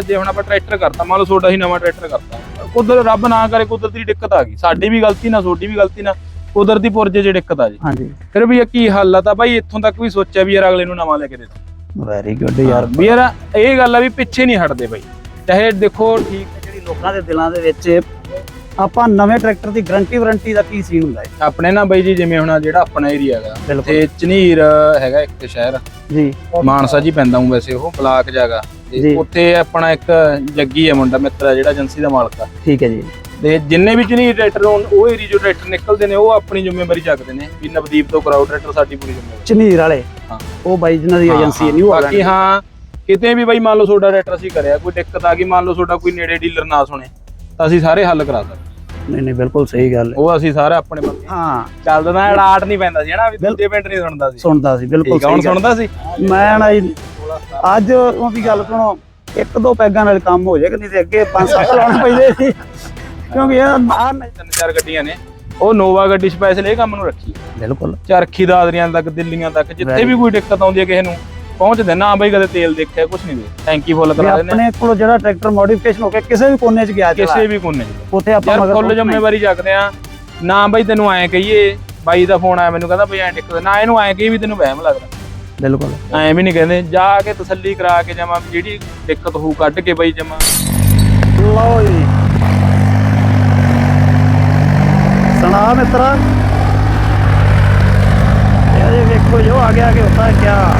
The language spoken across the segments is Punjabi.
ਜੇ ਹੁਣ ਆਪਾਂ ਟਰੈਕਟਰ ਕਰਤਾ ਮੰਨ ਲਓ ਤੁਹਾਡਾ ਹੀ ਨਵਾਂ ਟਰੈਕਟਰ ਕਰਤਾ। ਕੁਦਰ ਰੱਬ ਨਾ ਕਰੇ ਕੁਦਰਤੀ ਦਿੱਕਤ ਆ ਗਈ। ਸਾਡੀ ਵੀ ਗਲਤੀ ਨਾ ਤੁਹਾਡੀ ਵੀ ਗਲਤੀ ਨਾ ਕੁਦਰਤੀ ਪੁਰਜੇ 'ਚ ਦਿੱਕਤ ਆ ਜੀ। ਹਾਂਜੀ। ਫਿਰ ਵੀ ਇਹ ਕੀ ਹੱਲ ਆ? ਤਾਂ ਬਾਈ ਇੱਥੋਂ ਤੱਕ ਵੀ ਸੋਚਿਆ ਵੀ ਯਾਰ ਅਗਲੇ ਨੂੰ ਨਵਾਂ ਲੈ ਕੇ ਦੇ ਦਾਂ। ਵੈਰੀ ਗੁੱਡ ਯਾਰ। ਵੀ ਯਾਰ ਇਹ ਗੱਲ ਆ ਵੀ ਪਿੱਛੇ ਨਹੀਂ ਹਟਦੇ ਬਾਈ ਚਾਹੇ ਦੇਖੋ ਠੀਕ ਜਿਹੜੀ ਲੋਕਾਂ ਦੇ ਦਿਲਾਂ ਦੇ ਵਿੱਚ ਆਪਾਂ ਨਵੇਂ ਟਰੈਕਟਰ ਦੀ ਗਾਰੰਟੀ ਵਾਰੰਟੀ ਦਾ ਕੀ ਸੀਨ ਹੁੰਦਾ ਹੈ? ਆਪਣੇ ਨਾ ਬਾਈ ਜੀ ਜਿਵੇਂ ਹੁਣ ਜਿਹੜਾ ਆਪਣਾ ਏਰੀਆ ਹੈਗਾ ਤੇ ਝਨੀਰ ਹੈਗਾ ਇੱਕ ਸ਼ਹਿਰ। ਜੀ। ਮਾਨਸਾ ਜੀ ਪੈਂਦਾ ਹੂੰ ਵੈਸੇ ਉਹ ਬਲਾਕ ਜਾਗਾ ਜੀ। ਤੇ ਉੱਥੇ ਆਪਣਾ ਇੱਕ ਜੱਗੀ ਹੈ ਮੁੰਡਾ ਮਿੱਤਰ ਹੈ ਜਿਹੜਾ ਏਜੰਸੀ ਦਾ ਮਾਲਕ ਆ। ਠੀਕ ਹੈ ਜੀ। ਤੇ ਜਿੰਨੇ ਵੀ ਝਨੀਰ ਟਰੈਕਟਰ ਹੋਣ ਉਹ ਏਰੀਆ ਜੋ ਟਰੈਕਟਰ ਨਿਕਲਦੇ ਨੇ ਉਹ ਆਪਣੀ ਜ਼ਿੰਮੇਵਾਰੀ ਚੱਕਦੇ ਨੇ ਵੀ ਨਵਦੀਪ ਤੋਂ ਕਰਾਓ ਟਰੈਕਟਰ ਸਾਡੀ ਪੂਰੀ ਜ਼ਿੰਮੇਵਾਰੀ। ਝਨੀਰ ਵਾਲੇ? ਹਾਂ। ਉਹ ਬਾਈ ਜਿਨ੍ਹਾਂ ਦੀ ਏਜੰਸੀ ਹੈ ਨਿਊ ਬਾਕੀ ਹਾਂ ਕਿਤੇ ਵੀ ਬਾਈ ਮੰਨ ਲਓ ਤੁਹਾਡਾ ਟਰੈਕਟਰ ਅਸੀਂ ਕਰਿਆ ਕੋਈ ਦਿੱਕਤ ਆ ਗਈ ਮੰਨ ਲਓ ਤੁਹਾਡਾ ਕੋਈ ਨੇੜੇ ਡੀਲਰ ਨਾ ਸੁਣੇ ਤਾਂ ਅਸੀਂ ਸਾਰੇ ਹੱਲ ਕਰਾ ਸਕਦੇ। ਨਹੀਂ ਨਹੀਂ ਬਿਲਕੁਲ ਸਹੀ ਗੱਲ ਹੈ। ਉਹ ਅਸੀਂ ਸਾਰੇ ਆਪਣੇ ਬੰਦੇ ਹਾਂ। ਚੱਲਦਾ ਨਾ ਅੜਾਟ ਨਹੀਂ ਪੈਂਦਾ ਸੀ ਹਨਾ? ਵੀ ਦੂਜੇ ਪਿੰਡ ਨਹੀਂ ਸੁਣਦਾ ਸੀ। ਸੁਣਦਾ ਸੀ ਬਿਲਕੁਲ ਠੀਕ ਆ ਹੁਣ ਸਹੀ ਗੱਲ। ਸੁਣਦਾ ਸੀ? ਮੈਂ ਨਾ ਜੀ ਅੱਜ ਉਹ ਵੀ ਗੱਲ ਸੁਣੋ ਇੱਕ ਦੋ ਪੈਗਾਂ ਨਾਲ ਕੰਮ ਹੋ ਜਾਏਗਾ ਨਹੀਂ ਤੇ ਅੱਗੇ ਪੰਜ ਸੱਤ ਲਾਉਣੇ ਪੈਂਦੇ ਸੀ। ਕਿਉਂਕਿ ਇਹ ਆਹ ਨਹੀਂ- ਤਿੰਨ ਚਾਰ ਗੱਡੀਆਂ ਨੇ। ਉਹ ਨੋਵਾ ਗੱਡੀ ਸਪੈਸ਼ਲ ਇਹ ਕੰਮ ਨੂੰ ਰੱਖੀ। ਬਿਲਕੁਲ। ਚਰਖੀ ਦਾਦਰੀਆਂ ਤੱਕ ਦਿੱਲੀਆਂ ਤੱਕ ਜਿੱਥੇ ਵੀ ਕੋਈ ਦਿੱਕਤ ਆਉਂਦੀ ਹੈ ਕਿਸੇ ਨੂੰ ਪਹੁੰਚਦੇ ਨਾ ਬਈ ਕਦੇ ਤੇਲ ਦੇਖਿਆ ਕੁਝ ਨਹੀਂ ਦੇ ਟੈਂਕੀ ਫੁੱਲ ਕਰਾ ਦਿੰਦੇ ਆਪਣੇ ਕੋਲ ਜਿਹੜਾ ਟਰੈਕਟਰ ਮੋਡੀਫਿਕੇਸ਼ਨ ਹੋ ਕੇ ਕਿਸੇ ਵੀ ਕੋਨੇ 'ਚ ਗਿਆ ਚਲਾ। ਕਿਸੇ ਵੀ ਕੋਨੇ 'ਚ। ਉੱਥੇ ਆਪਾਂ ਯਾਰ ਮਗਰ ਫੁੱਲ। ਜ਼ਿੰਮੇਵਾਰੀ ਚੱਕਦੇ ਆ ਨਾ ਬਈ ਤੈਨੂੰ ਐਂ ਕਹੀਏ ਬਾਈ ਦਾ ਫੋਨ ਆਇਆ ਮੈਨੂੰ ਕਹਿੰਦਾ ਬਈ ਐਂ ਟਿਕਦਾ ਨਾ ਇਹਨੂੰ ਐਂ ਕਹੀ ਵੀ ਤੈਨੂੰ ਵਹਿਮ ਲੱਗਦਾ। ਬਿਲਕੁਲ। ਐਂ ਵੀ ਨਹੀਂ ਕਹਿੰਦੇ ਜਾ ਕੇ ਤਸੱਲੀ ਕਰਾ ਕੇ ਜਮਾ ਜਿਹੜੀ ਦਿੱਕਤ ਹੋਊ ਕੱਢ ਕੇ ਬਈ ਜਮਾ। ਲਓ ਜੀ। ਸੁਣਾ ਮਿੱਤਰਾ। ਇਹ ਜੀ ਵੇਖੋ ਜੋ ਆਗੇ ਆਗੇ ਹੁੰਦਾ ਹੈ ਕਿਆ।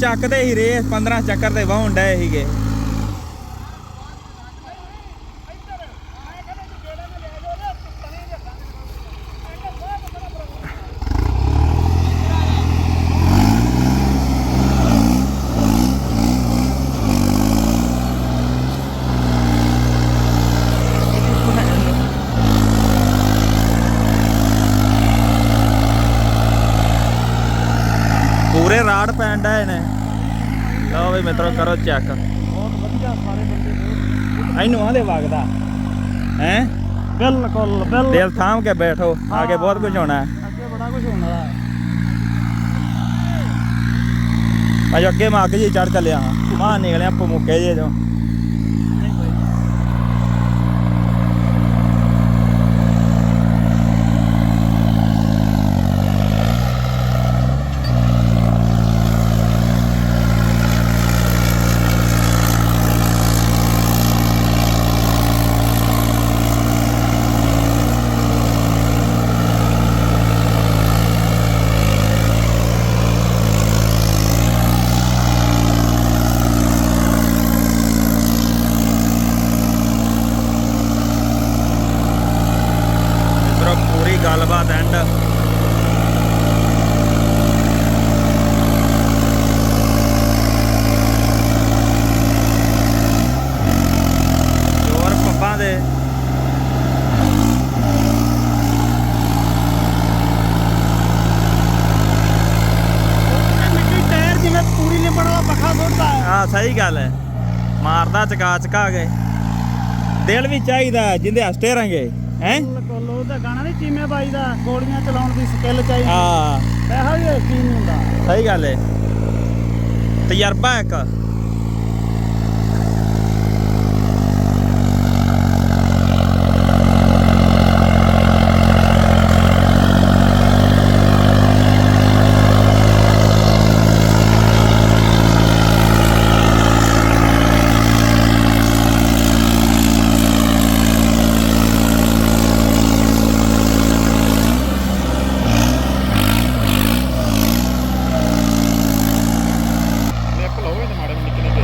ਚੱਕਦੇ ਹੀ ਰੇ 15 ਚੱਕਰ ਤੇ ਵਾਹੁਣ ਡਏ ਸੀਗੇ। ਪੂਰੇ ਰਾੜ ਪੈਣ ਦਾ ਇਹਨੇ ਲਓ ਮਿੱਤਰੋ ਕਰੋ ਚੈੱਕ ਬਹੁਤ ਵਧੀਆ ਸਾਰੇ ਬੰਦੇ ਇਹਨੂੰ ਆਂਦੇ ਵਗਦਾ। ਹੈ? ਬਿਲਕੁਲ ਬਿਲਕੁਲ। ਦਿਲ ਥਾਮ ਕੇ ਬੈਠੋ ਆਗੇ ਬਹੁਤ ਕੁਝ ਹੋਣਾ। ਹੈ ਅੱਗੇ ਬੜਾ ਕੁਝ ਹੋਣ ਵਾਲਾ ਹੈ। ਮੈਂ ਅੱਗੇ ਮੈਂ ਅੱਗ ਜੀ ਚੜ ਚੱਲਿਆ ਹਾਂ। ਮਾਂ ਨਿਕਲਿਆ ਭਮੁੱਕੇ ਜੇ ਜੋ ਮਿੱਤਰੋ ਪੂਰੀ ਗੱਲਬਾਤ ਐਂਡ ਜੋਰ ਪੱਪਾਂ ਦੇ ਮਿੱਟੀ ਟਾਇਰ ਜਿਵੇਂ ਪੂਰੀ ਲਿਬੜ ਵਾਲਾ ਪੱਖਾ ਸੁੱਟਦਾ ਹੈ ਹਾਂ ਸਹੀ ਗੱਲ ਹੈ। ਮਾਰਦਾ ਚਕਾ ਚਕਾ ਕੇ। ਦਿਲ ਵੀ ਚਾਹੀਦਾ ਜਿੰਦੇ ਹਸਤੇ ਰਾਂਗੇ ਹੈ? ਬਿਲਕੁਲ ਉਹਦਾ ਗਾਣਾ ਨਹੀਂ ਚੀਮੇ ਬਾਈ ਦਾ ਗੋਲੀਆਂ ਚਲਾਉਣ ਦੀ ਸਕਿੱਲ ਚਾਹੀਦੀ। ਹਾਂ। ਇਹੋ ਜਿਹਾ ਨਹੀਂ ਹੁੰਦਾ। ਸਹੀ ਗੱਲ ਹੈ। ਤਜਰਬਾ ਇੱਕ ਲਿਪ ਲਾਓ ਇਹ ਮਾੜੇ ਨਿੱਕੇ ਨਿੱਕੇ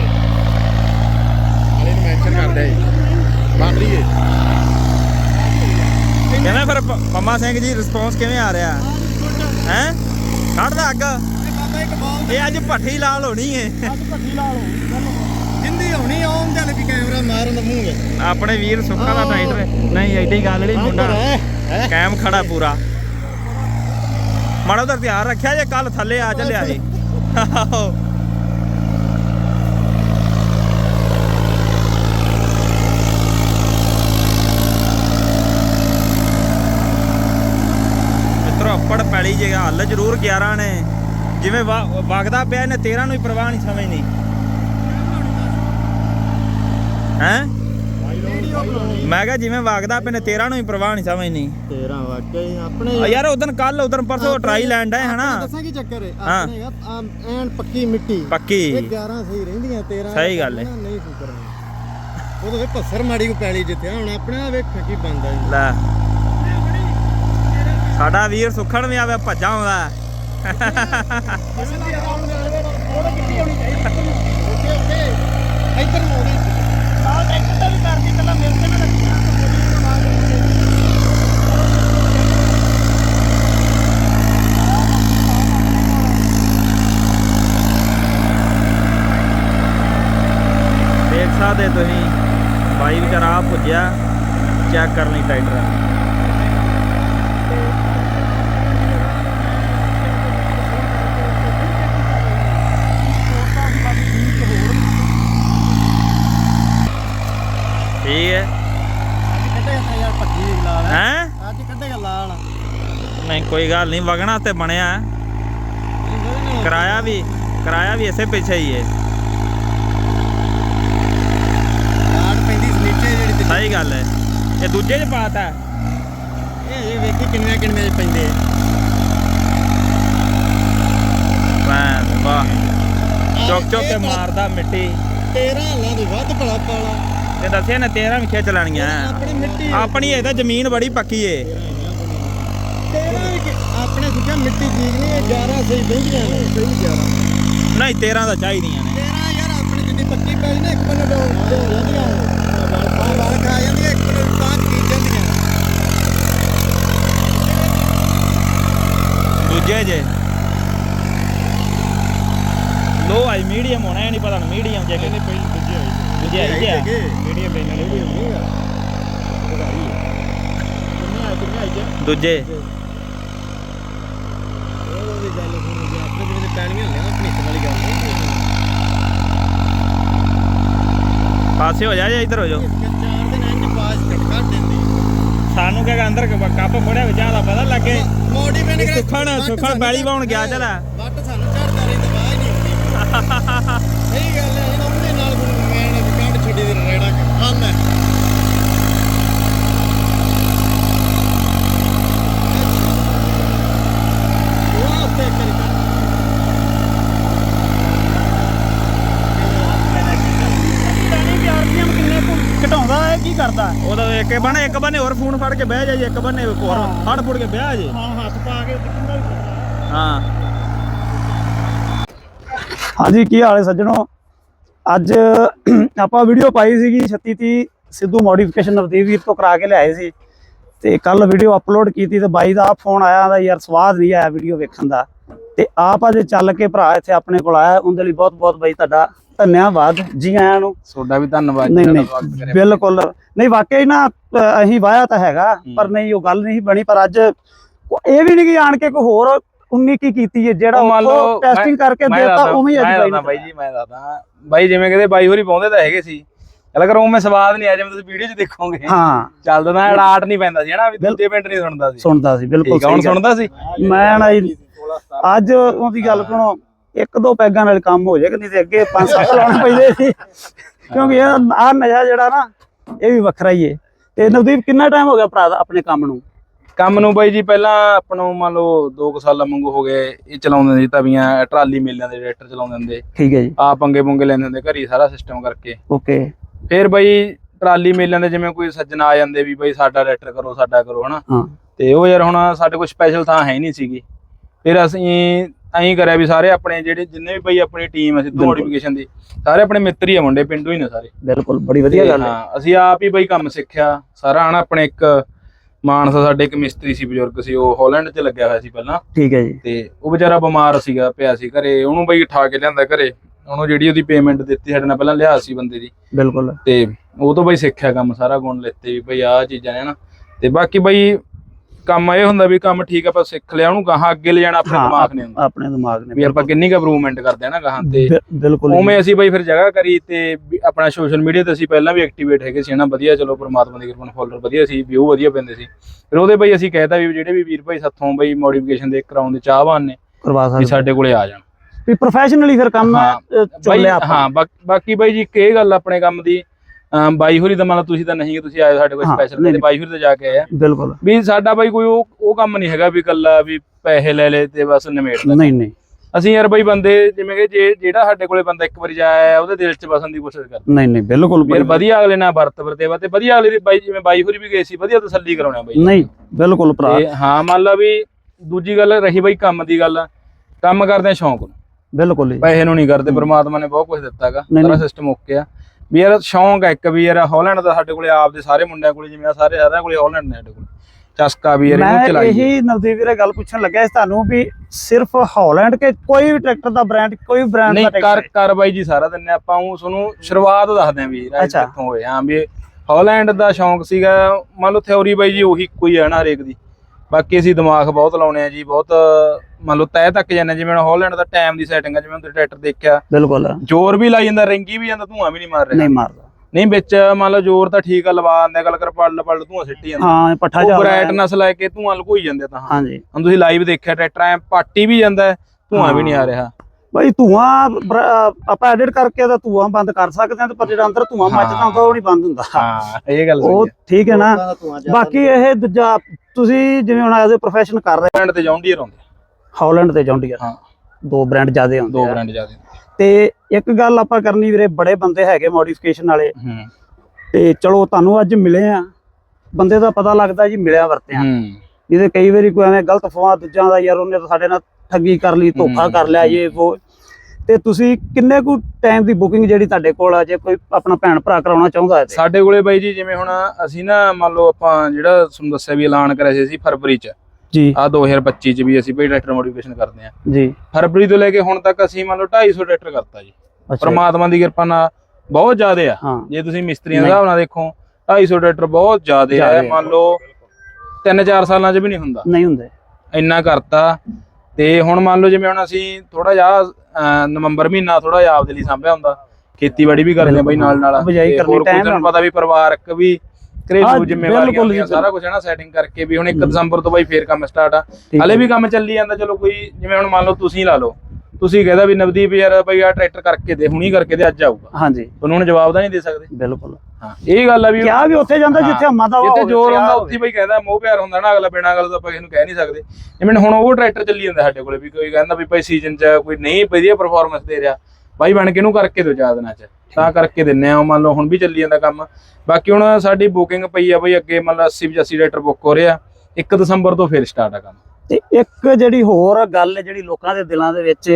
ਹਲੇ ਨੂੰ ਮੈਂਸ਼ਨ ਕਰਦੇ ਮੰਨ ਲਈਏ ਕਿਵੇਂ ਫਿਰ ਪ- ਪੰਮਾ ਸਿੰਘ ਜੀ ਰਿਸਪੌਂਸ ਕਿਵੇਂ ਆ ਰਿਹਾ? ਹੈ ਕੱਢਦਾ ਅੱਗ? ਇਹ ਅੱਜ ਭੱਠੀ ਲਾਲ ਹੋਣੀ ਏ। ਜਿੰਦੀ ਹੋਣੀ ਆਉਂ ਚੱਲ ਵੀ ਕੈਮਰਾ ਮਾਰਨ ਦਾ ਮੂੰਹ ਵਿੱਚ ਆਪਣੇ ਵੀਰ ਸੁੱਖਾ ਦਾ ਟਾਈਟਰ ਨਹੀਂ ਐਡੀ ਗੱਲ ਨਹੀਂ ਮੁੰਡਾ ਹੈ। ਕਾਇਮ ਖੜਾ ਪੂਰਾ। ਮਾੜਾ ਉਧਰ ਧਿਆਨ ਰੱਖਿਆ ਜੇ ਕੱਲ ਥੱਲੇ ਆ ਚੱਲਿਆ ਆਹੋ। ਮਿੱਤਰੋ ਅੱਪੜ ਪੈਲੀ ਜੇ ਹੱਲ ਜ਼ਰੂਰ 11 ਨੇ। ਜਿਵੇਂ ਵਗਦਾ ਪਿਆ ਇਹਨੇ 13 ਨੂੰ ਹੀ ਪਰਵਾਹ ਨਹੀਂ ਸਮਝਣੀ ਹੈ? ਮੈਂ ਕਿਹਾ ਜਿਵੇਂ ਵਗਦਾ ਪਿਆ ਨੇ 13 ਨੂੰ ਹੀ ਪਰਵਾਹ ਨਹੀਂ ਸਮਝਣੀ 13 ਵਾਕਈ ਆਪਣੇ ਆ ਯਾਰ ਉਦੋਂ ਕੱਲ ਉਦੋਂ ਪਰਸੋਂ ਟਰਾਈ ਲੈਂਡ ਹੈ ਹਨਾ? ਦੱਸਾਂ ਕੀ ਚੱਕਰ ਹੈ। ਆਪਣੇ ਐਨ ਪੱਕੀ ਮਿੱਟੀ। ਪੱਕੀ। ਇਹ 11 ਸਹੀ ਰਹਿੰਦੀਆਂ 13 ਸਹੀ ਗੱਲ ਹੈ। ਨਹੀਂ ਸ਼ੁਕਰ ਉਹਦੇ ਵਿੱਚ ਮਾੜੀ ਕੋ ਪੈਲੀ ਜਿੱਥੇ ਹੁਣ ਆਪਣੇ ਵੇਖ ਕੀ ਬੰਦਾ ਲੈ। ਸਾਡਾ ਵੀਰ ਸੁਖਣ ਵੀ ਆਵੇ, ਭੱਜਾ ਆਉਂਦਾ। ਇੱਧਰ ਨੂੰ ਆਉਣੀ ਆਹ ਟੈਂਕ ਤਾਂ ਵੀ ਕਰਦੀ ਪਹਿਲਾਂ ਮੇਰੇ ਤੇ ਨਾ ਦੇਖ ਸਕਦੇ ਤੁਸੀਂ, ਬਾਈ ਵਿਚਾਰਾ ਆ ਪੁੱਜਿਆ ਚੈੱਕ ਕਰਨ ਲਈ ਟਾਈਟਰ ਠੀਕ ਹੈ ਕੱਢੇਗਾ ਯਾਰ ਪੱਕੀ ਲਾਲ ਹੈ ਅੱਜ ਕੱਢੇਗਾ ਲਾਲ ਨਹੀਂ ਕੋਈ ਗੱਲ ਨਹੀਂ ਵਗਣਾ ਤੇ ਬਣਿਆ ਹੈ। ਕਿਰਾਇਆ ਵੀ ਕਿਰਾਇਆ ਵੀ ਇਸੇ ਪਿੱਛੇ ਹੀ ਹੈ। ਲਾਲ ਪੈਂਦੀ ਨੀਚੇ ਜਿਹੜੀ ਤੇ। ਸਹੀ ਗੱਲ ਹੈ। ਇਹ ਦੂਜੇ ਚ ਪਾਤਾ ਇਹ ਇਹ ਵੇਖੀ ਕਿੰਨੇ ਕਿੰਨੇ ਪੈਂਦੇ ਵਾਹ। ਵਾਹ ਚੁੱਕ ਚੁੱਕ ਕੇ ਮਾਰਦਾ ਮਿੱਟੀ। 13 ਹਾਲਾਂ ਦੀ ਵੱਧ ਭਲਾ ਪਾਲਾ। ਤੇ ਦੱਸਿਆ ਨਾ 13 ਵੀ ਖਿੱਚ ਲੈਣੀਆਂ ਆਪਣੀ ਮਿੱਟੀ। ਆਪਣੀ ਇਹ ਤਾਂ ਜ਼ਮੀਨ ਬੜੀ ਪੱਕੀ ਏ। 13 ਵੀ ਕਿ- ਆਪਣੇ ਸੁੱਕਾ ਮਿੱਟੀ ਚੀਜ਼ ਨਹੀਂ ਇਹ 11 ਸਹੀ ਬਹਿੰਦੀਆਂ ਨੇ। ਸਹੀ 11 ਨਹੀਂ 13 ਤਾਂ ਚਾਹੀਦੀਆਂ ਨੇ। 13 ਯਾਰ ਆਪਣੀ ਜਿੰਨੀ ਪੱਕੀ ਪਈ ਨਾ ਇੱਕ ਬੰਨੇ ਦੋ ਦੋ ਜਾਂਦੀਆਂ ਆ ਵਾਲ ਖਾ ਜਾਂਦੀਆਂ ਇੱਕ ਬੰਨੇ ਤਾਂ ਕੀ ਜਾਂਦੀਆਂ। ਦੂਜੇ ਜੇ। ਲੋ ਆਈ ਮੀਡੀਅਮ ਹੋਣਾ ਨਹੀਂ ਪਤਾ ਮੀਡੀਅਮ ਜੇ ਕਿ ਪਹਿਲੀ ਦੂਜੀ ਹੋਈ ਦੂਜੀ ਆਈ ਜੇ। ਮੀਡੀਅਮ ਲੈਣ ਵਾਲੀ ਨਹੀਂ ਆ। ਵਧਾਈ ਪਾਸੇ ਹੋ ਜਾ ਜਾਂ ਇੱਧਰ ਹੋ ਜਾ ਚਾਰ ਦਿਨ ਇੰਜ ਬਾਜ਼ ਝਟਕਾ ਦਿੰਦੀ। ਸਾਨੂੰ ਕਿਹਾ ਅੰਦਰ ਕੱਪ ਫੋੜਿਆ ਵਿਚਾਂ ਦਾ ਪਤਾ ਲੱਗੇ। ਮੋਡੀਫਾਈ ਕਰ ਸੁਖਣ ਸੁਖਣ ਬਾਲੀ ਵਾਉਣ ਗਿਆ ਚਲਾ। ਇੱਕ ਬੰਨੇ ਇੱਕ ਬੰਨੇ ਹੋਰ ਫੋਨ ਫੜ ਕੇ ਬਹਿ ਜਾ ਜੀ ਇੱਕ ਬੰਨੇ ਹੋਰ ਫੜ ਫੁੜ ਕੇ ਬਹਿ ਜੇ। ਹਾਂ ਹੱਥ ਪਾ ਕੇ ਕਿੰਨਾ ਵੀ ਹਾਂ ਹਾਂਜੀ ਕੀ ਹਾਲ ਹੈ ਸੱਜਣੋ? ਅੱਜ ਆਪਾਂ ਵੀਡੀਓ ਪਾਈ ਸੀਗੀ 36 30 ਸਿੱਧੂ ਮੋਡੀਫਿਕੇਸ਼ਨ ਨਵਦੀਪ ਵੀਰ ਤੋਂ ਕਰਾ ਕੇ ਲਿਆਏ ਸੀ। ਤੇ ਕੱਲ ਵੀਡੀਓ ਅਪਲੋਡ ਕੀਤੀ ਤੇ ਬਾਈ ਦਾ ਫੋਨ ਆਇਆ ਦਾ ਯਾਰ ਸਵਾਦ ਨਹੀਂ ਆਇਆ ਵੀਡੀਓ ਵੇਖਣ ਦਾ। ਤੇ ਆਪ ਅਜੇ ਚੱਲ ਕੇ ਭਰਾ ਇੱਥੇ ਆਪਣੇ ਕੋਲ ਆਇਆ ਉਹਦੇ ਲਈ ਬਹੁਤ ਬਹੁਤ ਬਾਈ ਤੁਹਾਡਾ ਧੰਨਵਾਦ ਜੀ ਆਇਆਂ ਨੂੰ। ਤੁਹਾਡਾ ਵੀ ਧੰਨਵਾਦ ਨਹੀਂ ਨਹੀਂ ਬਿਲਕੁਲ। ਨਹੀਂ ਵਾਕਈ ਨਾ ਅਸੀਂ ਵਾਇਆ ਤਾਂ ਹੈਗਾ ਪਰ ਨਹੀਂ ਉਹ ਗੱਲ ਨਹੀਂ ਬਣੀ ਪਰ ਅੱਜ ਇਹ ਵੀ ਨਹੀਂ ਕਿ ਆਣ ਕੇ ਕੋਈ ਹੋਰ 19 ਕੀ ਕੀਤੀ ਹੈ ਜਿਹੜਾ ਉਹ ਮੰਨ ਲਓ ਉਹ ਟੈਸਟਿੰਗ ਕਰਕੇ ਦੇਤਾ ਉਵੇਂ ਹੀ ਅੱਜ ਬਾਈ ਜੀ ਮੈਂ ਦੱਸਦਾ ਬਾਈ ਜਿਵੇਂ ਕਹਿੰਦੇ ਬਾਈ ਹੋਰੀ ਪਾਉਂਦੇ ਤਾਂ ਹੈਗੇ ਸੀ। ਕਰ ਉਹ ਮੈਂ ਸਵਾਦ ਨਹੀਂ ਆ ਜਿਵੇਂ ਤੁਸੀਂ ਵੀਡੀਓ 'ਚ ਦੇਖੋਗੇ। ਹਾਂ। ਚੱਲਦਾ ਨਾ ਅੜਾਟ ਨਹੀਂ ਪੈਂਦਾ ਸੀ ਹਨਾ? ਵੀ ਦੂਜੇ ਪਿੰਡ ਨਹੀਂ ਸੁਣਦਾ ਸੀ। ਸੁਣਦਾ ਸੀ ਬਿਲਕੁਲ ਹੁਣ। ਸੁਣਦਾ ਸੀ? ਮੈਂ ਨਾ ਅੱਜ ਉਹਦੀ ਗੱਲ ਸੁਣੋ। ਇੱਕ ਦੋ ਪੈਗਾਂ ਨਾਲ ਕੰਮ ਹੋ ਜਾਏਗਾ ਨਹੀਂ ਤੇ ਅੱਗੇ ਪੰਜ ਸੱਤ ਲਾਉਣੇ ਪੈਂਦੇ ਸੀ। ਕਿਉਂਕਿ ਇਹ ਆ ਨਸ਼ਾ ਜਿਹੜਾ ਨਾ ਇਹ ਵੀ ਵੱਖਰਾ ਹੀ ਹੈ ਤੇ ਨਵਦੀਪ ਕਿੰਨਾ ਟਾਈਮ ਹੋ ਗਿਆ ਭਰਾ ਆਪਣੇ ਕੰਮ ਨੂੰ? ਕੰਮ ਨੂੰ ਬਾਈ ਜੀ ਪਹਿਲਾਂ ਆਪਾਂ ਨੂੰ ਮੰਨ ਲਓ 2 ਸਾਲਾਂ ਮੰਗੂ ਹੋ ਗਏ ਇਹ ਚਲਾਉਂਦੇ ਸੀ ਤਵੀਆਂ ਟਰਾਲੀ ਮੇਲਿਆਂ ਦੇ ਟਰੈਕਟਰ ਚਲਾਉਂਦੇ ਹੁੰਦੇ। ਠੀਕ ਹੈ ਜੀ। ਆ ਪੰਗੇ ਪੁੰਗੇ ਲੈਂਦੇ ਹੁੰਦੇ ਘਰੀ ਸਾਰਾ ਸਿਸਟਮ ਕਰਕੇ। ਓਕੇ ਫਿਰ ਬਾਈ ਟਰਾਲੀ ਮੇਲਿਆਂ ਦੇ ਜਿਵੇਂ ਕੋਈ ਸੱਜਣਾ ਆ ਜਾਂਦੇ ਵੀ ਬਾਈ ਸਾਡਾ ਟਰੈਕਟਰ ਕਰੋ ਸਾਡਾ ਕਰੋ ਹਨਾ। ਤੇ ਉਹ ਯਾਰ ਹੁਣ ਸਾਡੇ ਕੋਲ ਸਪੈਸ਼ਲ ਥਾਂ ਹੀ ਨਹੀਂ ਸੀਗੀ। ਫਿਰ ਅਸੀਂ ਐਂ ਕਰਿਆ ਵੀ ਸਾਰੇ ਆਪਣੇ ਜਿਹੜੇ ਜਿੰਨੇ ਵੀ ਬਈ ਆਪਣੀ ਟੀਮ ਅਸੀਂ ਦੋ ਬਿਲਕੁਲ। ਮੋਡੀਫਿਕੇਸ਼ਨ ਦੀ ਸਾਰੇ ਆਪਣੇ ਮਿੱਤਰ ਹੀ ਆ ਮੁੰਡੇ ਪਿੰਡੋਂ ਹੀ ਨੇ ਸਾਰੇ। ਬਿਲਕੁਲ ਬੜੀ ਵਧੀਆ ਗੱਲ ਹੈ। ਹਾਂ ਅਸੀਂ ਆਪ ਹੀ ਬਈ ਕੰਮ ਸਿੱਖਿਆ। ਸਾਰਾ ਹਨਾ ਆਪਣੇ ਇੱਕ ਮਾਨਸਾ ਸਾਡੇ ਇੱਕ ਮਿਸਤਰੀ ਸੀ ਬਜ਼ੁਰਗ ਸੀ ਉਹ ਹਾਲੈਂਡ 'ਚ ਲੱਗਿਆ ਹੋਇਆ ਸੀ ਪਹਿਲਾਂ। ਠੀਕ ਹੈ ਜੀ। ਤੇ ਉਹ ਵਿਚਾਰਾ ਬਿਮਾਰ ਸੀਗਾ ਪਿਆ ਸੀ ਘਰੇ। ਉਹਨੂੰ ਬਈ ਉਠਾ ਕੇ ਲਿਆਂਦਾ ਘਰੇ। ਉਹਨੂੰ ਜਿਹੜੀ ਉਹਦੀ ਪੇਮੈਂਟ ਦਿੱਤੀ ਸਾਡੇ ਨਾਲ ਪਹਿਲਾਂ ਲਿਆ ਸੀ ਬੰਦੇ ਦੀ। ਬਿਲਕੁਲ। ਤੇ ਉਹ ਤੋਂ ਬਈ ਸਿੱਖਿਆ ਕੰਮ ਸਾਰਾ ਗੁਣ ਲੈਤੇ ਵੀ ਬਈ ਆਹ ਚੀਜ਼ਾਂ ਨੇ ਨਾ ਤੇ ਬਾਕੀ ਬਈ ਕੰਮ ਇਹ ਹੁੰਦਾ ਵੀ ਕੰਮ ਠੀਕ ਆ ਆਪਾਂ ਸਿੱਖ ਲਿਆ ਉਹਨੂੰ ਗਾਹਾਂ ਅੱਗੇ ਲੈ ਜਾਣਾ ਆਪਣੇ ਦਿਮਾਗ ਨੇ ਹੁੰਦਾ ਆਪਣੇ ਦਿਮਾਗ ਨੇ ਵੀ ਆਪਾਂ ਕਿੰਨੀ ਕੁ ਇੰਪਰੂਵਮੈਂਟ ਕਰਦੇ ਆ ਨਾ ਗਾਹਾਂ ਤੇ। ਬਿਲਕੁਲ। ਉਵੇਂ ਅਸੀਂ ਬਈ ਫਿਰ ਜਗ੍ਹਾ ਕਰੀ ਤੇ ਵੀ ਆਪਣਾ ਸੋਸ਼ਲ ਮੀਡੀਆ ਤੇ ਅਸੀਂ ਪਹਿਲਾਂ ਵੀ ਐਕਟੀਵੇਟ ਹੈਗੇ ਸੀ ਨਾ ਵਧੀਆ ਚਲੋ ਪ੍ਰਮਾਤਮਾ ਦੀ ਕਿਰਪਾ ਨਾਲ ਫੋਲੋਅਰ ਵਧੀਆ ਸੀ ਵਿਊ ਵਧੀਆ ਪੈਂਦੇ ਸੀ। ਫਿਰ ਉਹਦੇ ਬਈ ਅਸੀਂ ਕਹਿਤਾ ਵੀ ਜਿਹੜੇ ਵੀ ਵੀਰ ਭਾਈ ਸਾਥੋਂ ਬਈ ਮੋਡੀਫਿਕੇਸ਼ਨ ਦੇ ਕਰਾਉਣ ਦੇ ਚਾਹਵਾਨ ਨੇ ਕਰਵਾ ਵੀ ਸਕਦੇ ਸਾਡੇ ਕੋਲੇ ਆ ਜਾਣ। ਵੀ ਪ੍ਰੋਫੈਸ਼ਨਲੀ ਫਿਰ ਕੰਮ ਹਾਂ, ਅ, ਚੁਣ ਬਾਈ ਲਿਆ ਆਪਾਂ। ਹਾਂ ਬਾਕ- ਬਾਈ ਜੀ ਇੱਕ ਇਹ ਗੱਲ ਆਪਣੇ ਕੰਮ ਦੀ ਬਾਈ ਹੋਰੀ ਦਾ ਮਤਲਬ ਤੁਸੀਂ ਤਾਂ ਨਹੀਂ ਤੁਸੀਂ ਆਏ ਸਾਡੇ ਕੋਲ ਸਪੈਸ਼ਲ ਤੇ ਬਾਈ ਹੋਰੀ ਤੇ ਜਾ ਕੇ ਆਏ ਆ। ਬਿਲਕੁਲ। ਵੀ ਸਾਡਾ ਬਾਈ ਕੋਈ ਉਹ ਉਹ ਕੰਮ ਨਹੀਂ ਹੈਗਾ ਵੀ ਕੱਲਾ ਵੀ ਪੈਸੇ ਲੈ ਲੈ ਤੇ ਬਸ ਨਿਮੇੜ ਲੈ ਨਹੀਂ ਨਹੀਂ। ਅਸੀਂ ਯਾਰ ਬਾਈ ਬੰਦੇ ਜਿਵੇਂ ਕਿ ਜੇ ਜਿਹੜਾ ਸਾਡੇ ਕੋਲੇ ਬੰਦਾ ਇੱਕ ਵਾਰੀ ਜਾਇਆ ਉਹਦੇ ਦਿਲ 'ਚ ਵਸਣ ਦੀ ਕੋਸ਼ਿਸ਼ ਕਰਦੇ ਨਹੀਂ ਨਹੀਂ ਬਿਲਕੁਲ ਫਿਰ ਵਧੀਆ ਅਗਲੇ ਨਾਲ ਵਰਤ ਵਰਤੇਵਾ ਤੇ ਵਧੀਆ ਅਗਲੇ ਦੀ ਬਾਈ ਜਿਵੇਂ ਬਾਈ ਹੋਰੀ ਵੀ ਗਏ ਸੀ ਵਧੀਆ ਤਸੱਲੀ ਕਰਾਉਣਾ ਬਾਈ। ਨਹੀਂ ਬਿਲਕੁਲ ਭਰਾ। ਹਾਂ ਮੰਨ ਲਾ ਵੀ ਦੂਜੀ ਗੱਲ ਰਹੀ ਬਾਈ ਕੰਮ ਦੀ ਗੱਲ। ਕੰਮ ਕਰਦੇ ਆ ਸ਼ੌਂਕ ਨੂੰ। ਬਿਲਕੁਲ ਜੀ। ਪੈਸੇ ਨੂੰ ਨਹੀਂ ਕਰਦੇ ਪ੍ਰਮਾਤਮਾ ਨੇ ਬਹੁਤ ਕੁਝ ਦਿੱਤਾਗਾ ਸਾਰਾ। ਸਿਸਟਮ ਓਕੇ ਆ। ਵੀ ਯਾਰ ਸ਼ੌਂਕ ਆ ਇੱਕ ਵੀ ਯਾਰ ਹਾਲੈਂਡ ਦਾ ਸਾਡੇ ਕੋਲੇ ਆਪ ਦੇ ਸਾਰੇ ਮੁੰਡਿਆਂ ਕੋਲੇ ਜਿਵੇਂ ਆ ਸਾਰੇ ਸਾਰਿਆਂ ਕੋਲੇ ਹਾਲੈਂਡ ਨੇ ਸਾਡੇ ਕੋਲ। ਚਸਕਾ ਵੀ ਯਾਰ ਇਹਨੂੰ ਮੈਂ ਚਲਾਈ ਇਹੀ ਨਵਦੀਪ ਵੀਰੇ ਗੱਲ ਪੁੱਛਣ ਲੱਗਾ ਸੀ ਤੁਹਾਨੂੰ ਵੀ ਸਿਰਫ ਹਾਲੈਂਡ ਕੇ ਕੋਈ ਵੀ ਟਰੈਕਟਰ ਦਾ ਬ੍ਰਾਂਡ ਕੋਈ ਬ੍ਰਾਂਡ ਨਹੀਂ ਦਾ ਟਰੈਕਟਰ ਕਰ ਬਾਈ ਜੀ ਸਾਰਾ ਦਿਨ ਆਪਾਂ ਉਹ ਤੁਹਾਨੂੰ ਸ਼ੁਰੂਆਤ ਦੱਸਦੇ ਆਂ ਵੀ। ਕਿੱਥੋਂ ਹੋਏ। ਹਾਂ ਵੀ ਹਾਲੈਂਡ ਦਾ ਸ਼ੌਂਕ ਸੀਗਾ ਮੰਨ ਲਓ ਥਿਉਰੀ ਬਾਈ ਜੀ ਉਹੀ ਕੋਈ ਹੈ ਨਾ ਹਰੇਕ ਦੀ। ਬਾਕੀ ਅਸੀਂ ਦਿਮਾਗ ਬਹੁਤ ਲਾਉਣੇ ਆ ਜੀ ਬਹੁਤ ਮੰਨ ਲਓ ਤੈ ਤੱਕ ਜਾਂਦੇ ਜਿਵੇਂ ਹਾਲੈਂਡ ਦਾ ਟਾਈਮ ਦੀ ਸੈਟਿੰਗ ਆ ਜਿਵੇਂ ਤੁਸੀਂ ਟਰੈਕਟਰ ਦੇਖਿਆ। ਬਿਲਕੁਲ। ਜ਼ੋਰ ਵੀ ਲਾਈ ਜਾਂਦਾ ਰਿੰਗੀ ਵੀ ਜਾਂਦਾ ਧੂਆਂ ਵੀ ਨਹੀਂ ਮਾਰ ਰਿਹਾ। ਨਹੀਂ ਮਾਰਦਾ। ਨਹੀਂ ਵਿੱਚ ਮੰਨ ਲਓ ਜ਼ੋਰ ਤਾਂ ਠੀਕ ਆ ਲਵਾ ਦਿੰਦੇ ਆ, ਗੱਲ ਕਰ ਪੜ ਪੜ ਧੂਆਂ ਸਿੱਟੀ ਜਾਂਦਾ। ਹਾਂ ਪੱਠਾ ਚੱਲਦਾ। ਬ੍ਰਾਈਟਨੈਸ ਲੈ ਕੇ ਧੂਆਂ ਲੁਕੋਈ ਜਾਂਦੇ ਤਾਂ। ਹਾਂ ਹਾਂਜੀ। ਹੁਣ ਤੁਸੀਂ ਲਾਈਵ ਦੇਖਿਆ ਟਰੈਕਟਰ ਐ ਪਾਟੀ ਵੀ ਜਾਂਦਾ ਧੂਆਂ ਵੀ ਨਹੀਂ ਆ ਰਿਹਾ। ਬਈ ਧੂਆਂ ਆਪਾਂ ਐਡਿਟ ਕਰਕੇ ਤਾਂ ਧੂਆਂ ਬੰਦ ਕਰ ਸਕਦੇ ਹਾਂ ਤੇ ਪਰ ਜਿਹੜਾ ਅੰਦਰ ਧੂਆਂ ਮੱਚਦਾ ਹੁੰਦਾ ਉਹ ਨਹੀਂ ਬੰਦ ਹੁੰਦਾ। ਹਾਂ ਇਹ ਗੱਲ ਉਹ ਠੀਕ ਹੈ ਨਾ? ਬਾਕੀ ਇਹ ਦੂਜਾ ਤੁਸੀਂ ਜਿਵੇਂ ਹੁਣ ਐਜ਼ ਪ੍ਰੋਫੈਸ਼ਨ ਕਰ ਰਹੇ ਹੈ ਬ੍ਰਾਂਡ ਤੇ ਜੌਂਡੀਅਰ ਆਉਂਦੇ ਹਾਲੈਂਡ ਤੇ ਜੌਂਡੀਅਰ ਹਾਂ। ਦੋ ਬ੍ਰਾਂਡ ਜ਼ਿਆਦੇ ਹੁੰਦੇ ਦੋ ਆ। ਬ੍ਰਾਂਡ ਜ਼ਿਆਦਾ ਤੇ ਇੱਕ ਗੱਲ ਆਪਾਂ ਕਰਨੀ ਵੀਰੇ ਬੜੇ ਬੰਦੇ ਹੈਗੇ ਮੋਡੀਫਿਕੇਸ਼ਨ ਵਾਲੇ। ਹੂੰ। ਤੇ ਚਲੋ ਤੁਹਾਨੂੰ ਅੱਜ ਮਿਲੇ ਆ। ਬੰਦੇ ਦਾ ਪਤਾ ਲੱਗਦਾ ਜੀ ਮਿਲਿਆ ਵਰਤਿਆ। ਹੂੰ। ਜਿਹਦੇ ਕਈ ਵਾਰੀ ਕੋਈ ਐਵੇਂ ਗਲਤ ਫਵਾ ਦੂਜਿਆਂ ਦਾ ਯਾਰ ਉਹਨੇ ਤਾਂ ਸਾਡੇ ਨਾਲ ਠੱਗੀ ਕਰ ਲਈ ਧੋਖਾ ਕਰ ਲਿਆ ਇਹ ਉਹ ਤੇ ਤੁਸੀਂ ਕਿੰਨੇ ਕੁ ਟਾਈਮ ਦੀ ਬੁਕਿੰਗ ਜਿਹੜੀ ਤੁਹਾਡੇ ਕੋਲ ਆ? ਜੇ ਕੋਈ ਆਪਣਾ ਭੈਣ ਭਰਾ ਕਰਾਉਣਾ ਚਾਹੁੰਦਾ ਹੈ ਤੇ। ਸਾਡੇ ਕੋਲੇ ਬਾਈ ਜੀ ਜਿਵੇਂ ਹੁਣ ਅਸੀਂ ਨਾ ਮੰਨ ਲਓ ਆਪਾਂ ਜਿਹੜਾ ਤੁਹਾਨੂੰ ਦੱਸਿਆ ਵੀ ਐਲਾਨ ਕਰਿਆ ਸੀ ਅਸੀਂ ਫਰਵਰੀ ਚ। ਜੀ। ਆ 2025 ਚ ਵੀ ਅਸੀਂ ਬਈ ਟਰੈਕਟਰ ਮੋਡੀਫਿਕੇਸ਼ਨ ਕਰਦੇ ਆ ਜੀ। ਫਰਵਰੀ ਤੋਂ ਲੈ ਕੇ ਹੁਣ ਤੱਕ ਅਸੀਂ ਮੰਨ ਲਓ 250 ਟਰੈਕਟਰ ਕਰਤਾ ਜੀ। ਪ੍ਰਮਾਤਮਾ ਦੀ ਕਿਰਪਾ ਨਾਲ ਬਹੁਤ ਜ਼ਿਆਦੇ ਆ। ਜੇ ਤੁਸੀਂ ਮਿਸਤਰੀਆਂ ਦੇ। ਹਿਸਾਬ ਨਾਲ ਦੇਖੋ 250 ਟਰੈਕਟਰ ਬਹੁਤ ਜ਼ਿਆਦੇ ਆ। ਮੰਨ ਲਓ 3-4 ਸਾਲਾਂ 'ਚ ਵੀ ਨਹੀਂ ਹੁੰਦਾ। ਨਹੀਂ ਹੁੰਦੇ। ਇੰਨਾ ਕਰਤਾ। ਤੇ ਹੁਣ ਮੰਨ ਲਓ ਜਿਵੇਂ ਹੁਣ ਅਸੀਂ ਥੋੜਾ ਜਿਹਾ ਨਵੰਬਰ ਮਹੀਨਾ ਥੋੜਾ ਜਿਹਾ ਆਪਦੇ ਲਈ ਸਾਂਭਿਆ ਹੁੰਦਾ। ਖੇਤੀਬਾੜੀ ਵੀ ਕਰਦੇ ਆ ਬਾਈ ਨਾਲ ਨਾਲ ਬਿਜਾਈ ਕਰਨੀ time ਤੁਹਾਨੂੰ। ਪਤਾ ਵੀ ਪਰਿਵਾਰਕ ਵੀ ਘਰੇਲੂ ਜ਼ਿੰਮੇਵਾਰੀਆਂ ਸਾਰਾ ਕੁਝ ਹੈ ਨਾ ਸੈਟਿੰਗ ਕਰਕੇ ਵੀ ਹੁਣ 1 ਹੂੰ। ਦਸੰਬਰ ਤੋਂ ਬਾਈ ਫੇਰ ਕੰਮ ਸਟਾਰਟ ਆ। ਹਲੇ। ਵੀ ਕੰਮ ਚੱਲੀ ਜਾਂਦਾ ਚਲੋ ਕੋਈ ਜਿਵੇਂ ਹੁਣ ਮੰਨ ਲਓ ਤੁਸੀਂ ਲਾ ਲਓ। ਤੁਸੀਂ ਕਹਿੰਦਾ ਵੀ ਨਵਦੀਪ ਯਾਰ ਬਈ ਆ ਟਰੈਕਟਰ ਕਰਕੇ ਦੇ ਹੁਣੀ ਕਰਕੇ ਦੇ ਅੱਜ ਆਊਗਾ। ਹਾਂਜੀ। ਤੁਹਾਨੂੰ ਹੁਣ ਜਵਾਬ ਤਾਂ ਨਹੀਂ ਦੇ ਸਕਦੇ। ਬਿਲਕੁਲ। ਇਹ ਗੱਲ ਆ ਵੀ ਕਿਹਾ ਵੀ ਉੱਥੇ ਜਾਂਦਾ ਜਿੱਥੇ ਮਾਦਾ ਜਿੱਥੇ ਜ਼ੋਰ ਹੁੰਦਾ ਉੱਥੇ ਬਈ ਕਹਿੰਦਾ ਮੋਹ ਪਿਆਰ ਹੁੰਦਾ ਨਾ ਅਗਲਾ ਬਿਨਾਂ ਗੱਲ ਤੋਂ ਆਪਾਂ ਕਿਸੇ ਨੂੰ ਕਹਿ ਨਹੀਂ ਸਕਦੇ। ਜਿਵੇਂ ਹੁਣ ਉਹ ਟਰੈਕਟਰ ਚੱਲੀ ਜਾਂਦਾ ਸਾਡੇ ਕੋਲੇ ਵੀ ਕੋਈ ਕਹਿੰਦਾ ਵੀ ਭਾਈ ਸੀਜ਼ਨ 'ਚ ਕੋਈ ਨਹੀਂ ਵਧੀਆ ਪਰਫਾਰਮੈਂਸ ਦੇ ਰਿਹਾ। ਬਾਈ ਬਣ ਕੇ ਇਹਨੂੰ ਕਰਕੇ ਦਿਓ ਚਾਰ ਦਿਨਾਂ 'ਚ। ਤਾਂ ਕਰਕੇ ਦਿੰਨੇ ਆ ਮੰਨ ਲਓ ਹੁਣ ਵੀ ਚੱਲੀ ਜਾਂਦਾ ਕੰਮ। ਬਾਕੀ ਹੁਣ ਸਾਡੀ ਬੁਕਿੰਗ ਪਈ ਆ ਬਈ ਅੱਗੇ ਮੰਨ ਲਓ 80 85 ਟਰੈਕਟਰ ਬੁੱਕ ਹੋ ਰਿਹਾ। 1 ਦਸੰਬਰ ਤੋਂ ਫਿਰ ਸਟਾਰਟ ਆ ਕੰਮ। ਤੇ ਇੱਕ ਜਿਹੜੀ ਹੋਰ ਗੱਲ ਜਿਹੜੀ ਲੋਕਾਂ ਦੇ ਦਿਲਾਂ ਦੇ ਵਿੱਚ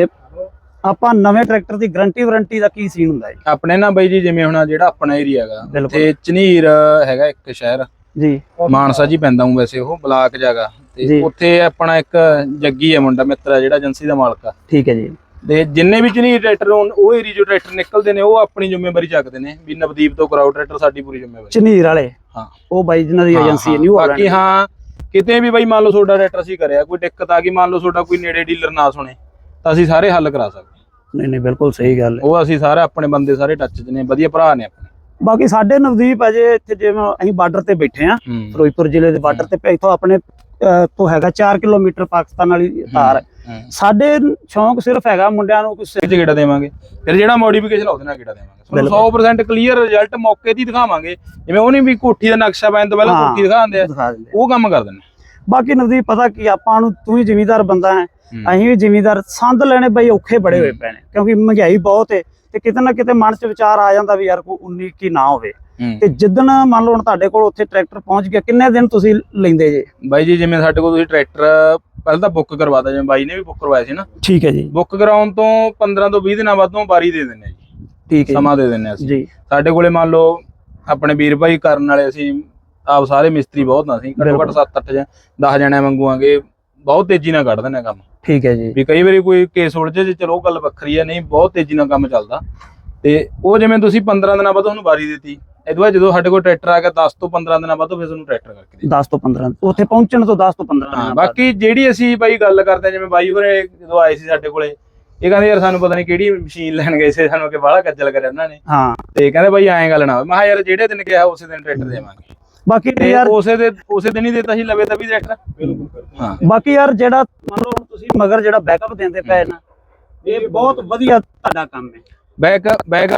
ਆਪਾਂ ਨਵੇਂ ਟਰੈਕਟਰ ਦੀ ਗਾਰੰਟੀ ਵਾਰੰਟੀ ਦਾ ਕੀ ਸੀਨ ਹੁੰਦਾ ਜੀ? ਆਪਣੇ ਨਾ ਬਾਈ ਜੀ ਜਿਵੇਂ ਹੁਣ ਜਿਹੜਾ ਆਪਣਾ ਏਰੀਆ ਹੈਗਾ। ਤੇ ਝਨੀਰ ਹੈਗਾ ਇੱਕ ਸ਼ਹਿਰ। ਜੀ। ਮਾਨਸਾ ਜੀ ਪੈਂਦਾ ਹੂੰ ਵੈਸੇ ਉਹ ਬਲਾਕ ਜਗਾ। ਤੇ ਉੱਥੇ ਆਪਣਾ ਇੱਕ ਜੱਗੀ ਹੈ ਮੁੰਡਾ ਮਿੱਤਰ ਆ ਜਿਹੜਾ ਏਜੰਸੀ ਦਾ ਮਾਲਕ ਆ। ਠੀਕ ਹੈ ਜੀ। ਤੇ ਜਿੰਨੇ ਵੀ ਝਨੀਰ ਟਰੈਕਟਰ ਉਹ ਏਰੀਆ ਜੋ ਟਰੈਕਟਰ ਨਿਕਲਦੇ ਨੇ ਉਹ ਆਪਣੀ ਜ਼ਿੰਮੇਵਾਰੀ ਚੱਕਦੇ ਨੇ ਵੀ ਨਵਦੀਪ ਤੋਂ ਕਰਾਓ ਟਰੈਕਟਰ ਸਾਡੀ ਪੂਰੀ ਜ਼ਿੰਮੇਵਾਰੀ। ਝਨੀਰ ਵਾਲੇ? ਹਾਂ। ਉਹ ਬਾਈ ਜਿਨ੍ਹਾਂ ਦੀ ਹਾਂ, ਏਜੰਸੀ ਹੈ ਹਾਂ। ਨਿਊ ਬਾਕੀ ਹਾਂ ਕਿਤੇ ਵੀ ਬਾਈ ਮੰਨ ਲਓ ਤੁਹਾਡਾ ਟਰੈਕਟਰ ਅਸੀਂ ਕਰਿਆ ਕੋਈ ਦਿੱਕਤ ਆ ਗਈ ਮੰਨ ਲਓ ਤੁਹਾਡਾ ਕੋਈ ਨੇੜੇ ਡੀਲਰ ਨਾ ਸੁਣੇ ਤਾਂ ਅਸੀਂ ਸਾਰੇ ਹੱਲ ਕਰਾ ਸਕਦੇ। ਨਹੀਂ ਨਹੀਂ ਬਿਲਕੁਲ ਸਹੀ ਗੱਲ ਹੈ। ਉਹ ਅਸੀਂ ਸਾਰੇ ਆਪਣੇ ਬੰਦੇ ਸਾਰੇ ਟੱਚ 'ਚ ਨੇ ਵਧੀਆ ਭਰਾ ਨੇ ਆਪਣੇ। ਬਾਕੀ ਸਾਡੇ ਨਵਦੀਪ ਅਜੇ ਇੱਥੇ ਜਿਵੇਂ ਅਸੀਂ ਬਾਰਡਰ ਤੇ ਬੈਠੇ ਆ ਹੂੰ। ਫਿਰੋਜ਼ਪੁਰ ਜ਼ਿਲ੍ਹੇ ਦੇ ਬਾਰਡਰ ਤੇ ਇੱਥੋਂ ਆਪਣੇ ਅਹ, ਤੋਂ ਹੈਗਾ 4 ਕਿਲੋਮੀਟਰ ਪਾਕਿਸਤਾਨ ਵਾਲੀ ਤਾਰ ਹੈ। ਹੂੰ। ਸਾਡੇ ਸ਼ੌਂਕ ਸਿਰਫ ਹੈਗਾ ਮੁੰਡਿਆਂ ਨੂੰ ਕੁਛ ਕਿਹੜੇ ਗੇੜਾ ਦੇਵਾਂਗੇ? ਫਿਰ ਜਿਹੜਾ ਮੋਡੀਫਿਕੇਸ਼ਨ ਉਹਦੇ ਨਾਲ ਗੇੜਾ ਦੇਵਾਂਗੇ? ਤੁਹਾਨੂੰ 100% ਕਲੀਅਰ ਰਿਜ਼ਲਟ ਮੌਕੇ ਹੀ ਦਿਖਾਵਾਂਗੇ। ਜਿਵੇਂ ਉਹ ਨਹੀਂ ਵੀ ਕੋਠੀ ਦਾ ਨਕਸ਼ਾ ਪੈਣ ਤੋਂ ਪਹਿਲਾਂ ਹਾਂ। ਕੋਠੀ ਦਿਖਾਉਂਦੇ ਆ ਦਿਖਾ ਦਿੰਦੇ ਉਹ ਕੰਮ ਕਰ ਦਿੰਦੇ ਬਾਕੀ ਨਵਦੀਪ ਪਤਾ ਕੀ ਆਪਾਂ ਨੂੰ ਤੂੰ ਵੀ ਜ਼ਿਮੀਦਾਰ ਬੰਦਾ ਹੈ ਹੂੰ। ਅਸੀਂ ਵੀ ਜ਼ਿਮੀਦਾਰ ਸੰਦ ਲੈਣੇ ਬਈ ਔਖੇ ਬੜੇ ਹੋਏ ਨੇ ਕਿਉਂਕਿ ਮਹਿੰਗਾਈ ਬਹੁਤ ਹੈ ਤੇ ਕਿਤੇ ਨਾ ਕਿਤੇ ਮਨ 'ਚ ਵਿਚਾਰ ਆ ਜਾਂਦਾ ਵੀ ਯਾਰ ਕੋਈ 19 ਕੀ ਨਾ ਹੋਵੇ। ਤੇ ਜਿੱਦਣ ਮੰਨ ਲਓ ਹੁਣ ਤੁਹਾਡੇ ਕੋਲ ਉੱਥੇ ਟਰੈਕਟਰ ਪਹੁੰਚ ਗਿਆ ਕਿੰਨੇ ਦਿਨ ਤੁਸੀਂ ਲੈਂਦੇ ਜੇ? ਬਾਈ ਜੀ ਜਿਵੇਂ ਸਾਡੇ ਕੋਲ ਤੁਸੀਂ ਟਰੈਕਟਰ ਪਹਿਲਾਂ ਤਾਂ ਬੁੱਕ ਕਰਵਾਦਾ ਜਿਵੇਂ ਬਾਈ ਨੇ ਵੀ ਬੁੱਕ ਕਰਵਾਇਆ ਸੀ ਨਾ। ਠੀਕ ਹੈ ਜੀ। ਬੁੱਕ ਕਰਾਉਣ ਤੋਂ 15 ਤੋਂ 20 ਦਿਨਾਂ ਬਾਅਦੋਂ ਬਾਰੀ ਦੇ ਦਿੰਦੇ ਆ ਜੀ। ਠੀਕ ਹੈ ਸਮਾਂ ਦੇ ਦਿੰਦੇ ਆ ਅਸੀਂ। ਜੀ। ਸਾਡੇ ਕੋਲੇ ਮੰਨ ਲਓ ਆਪਣੇ ਵੀਰ ਭਾਈ ਕਰਨ ਵਾਲੇ ਅਸੀਂ ਆਪ ਸਾਰੇ ਮਿਸਤਰੀ ਬਹੁਤ ਨਾ ਸੀ ਘੱਟੋ ਘੱਟ ਬਿਲਕੁਲ। 7-8 ਜਾਂ 10 ਜਣੇ ਮੰਗੂਆਂਗੇ ਬਹੁਤ ਤੇਜ਼ੀ ਨਾਲ ਕੱਢ ਦਿੰਦੇ ਆ ਕੰਮ। ਠੀਕ ਹੈ ਜੀ। ਵੀ ਕਈ ਵਾਰੀ ਕੋਈ ਕੇਸ ਉਲਝੇ ਜੇ ਚਲੋ ਉਹ ਗੱਲ ਵੱਖਰੀ ਆ ਨਹੀਂ ਬਹੁਤ ਤੇਜ਼ੀ ਨਾਲ ਕੰਮ ਚੱਲਦਾ। ਤੇ ਉਹ ਜਿਵੇਂ ਤੁਸੀਂ 15 ਦਿਨਾਂ ਬਾਅਦ ਉਹਨੂੰ ਵਾਰੀ ਦਿੱਤੀ ਇਹਦੋਂ ਬਾਅਦ ਜਦੋਂ ਸਾਡੇ ਕੋਲ ਟਰੈਕਟਰ ਆ ਗਿਆ 10 ਤੋਂ 15 ਦਿਨਾਂ ਬਾਅਦ ਫਿਰ ਤੁਹਾਨੂੰ ਟਰੈਕਟਰ ਕਰਕੇ ਦੇ 10 ਤੋਂ 15 ਉੱਥੇ ਪਹੁੰਚਣ ਤੋਂ 10 ਤੋਂ 15 ਹਾਂ ਦਿਨਾਂ ਬਾਅਦ। ਬਾਕੀ ਜਿਹੜੀ ਅਸੀਂ ਬਾਈ ਗੱਲ ਕਰਦੇ ਆ ਜਿਵੇਂ ਬਾਈ ਹੋਰੇ ਜਦੋਂ ਆਏ ਸੀ ਸਾਡੇ ਕੋਲੇ ਇਹ ਕਹਿੰਦੇ ਯਾਰ ਸਾਨੂੰ ਪਤਾ ਨਹੀਂ ਕਿਹੜੀ ਮਸ਼ੀਨ ਲੈਣ ਗਏ ਸੀ ਸਾਨੂੰ ਕਿ ਬਾਹਲਾ ਕੱਜਲ ਕਰਿਆ ਇਹਨਾਂ ਨੇ। ਹਾਂ। ਤੇ ਕਹਿੰਦੇ ਬਾਈ ਐਂ ਗੱਲ ਨਾ ਮੈਂ ਕਿਹਾ ਯਾਰ ਜਿਹੜੇ ਦਿਨ ਕਿਹਾ ਉਸੇ ਦਿਨ ਟਰੈਕਟਰ ਦੇਵਾਂਗੇ। ਬਾਕੀ ਤੇ ਯਾਰ ਉਸੇ ਦੇ ਉਸੇ ਦਿਨ ਹੀ ਦਿੱਤਾ ਸੀ ਲਵੇ ਤਾਂ ਵੀ ਬਿਲਕੁਲ ਹਾਂ। ਬਾਕੀ ਯਾਰ ਜਿਹੜਾ ਮੰਨ ਲਓ ਹੁਣ ਤੁਸੀਂ ਮਗਰ ਜਿਹੜਾ ਬੈਕਅਪ ਦਿੰਦੇ ਪਏ ਨਾ ਇਹ ਬਹੁਤ ਵਧੀਆ ਤੁਹਾਡਾ ਕੰਮ ਹੈ। ਬੈਕ ਬੈਕ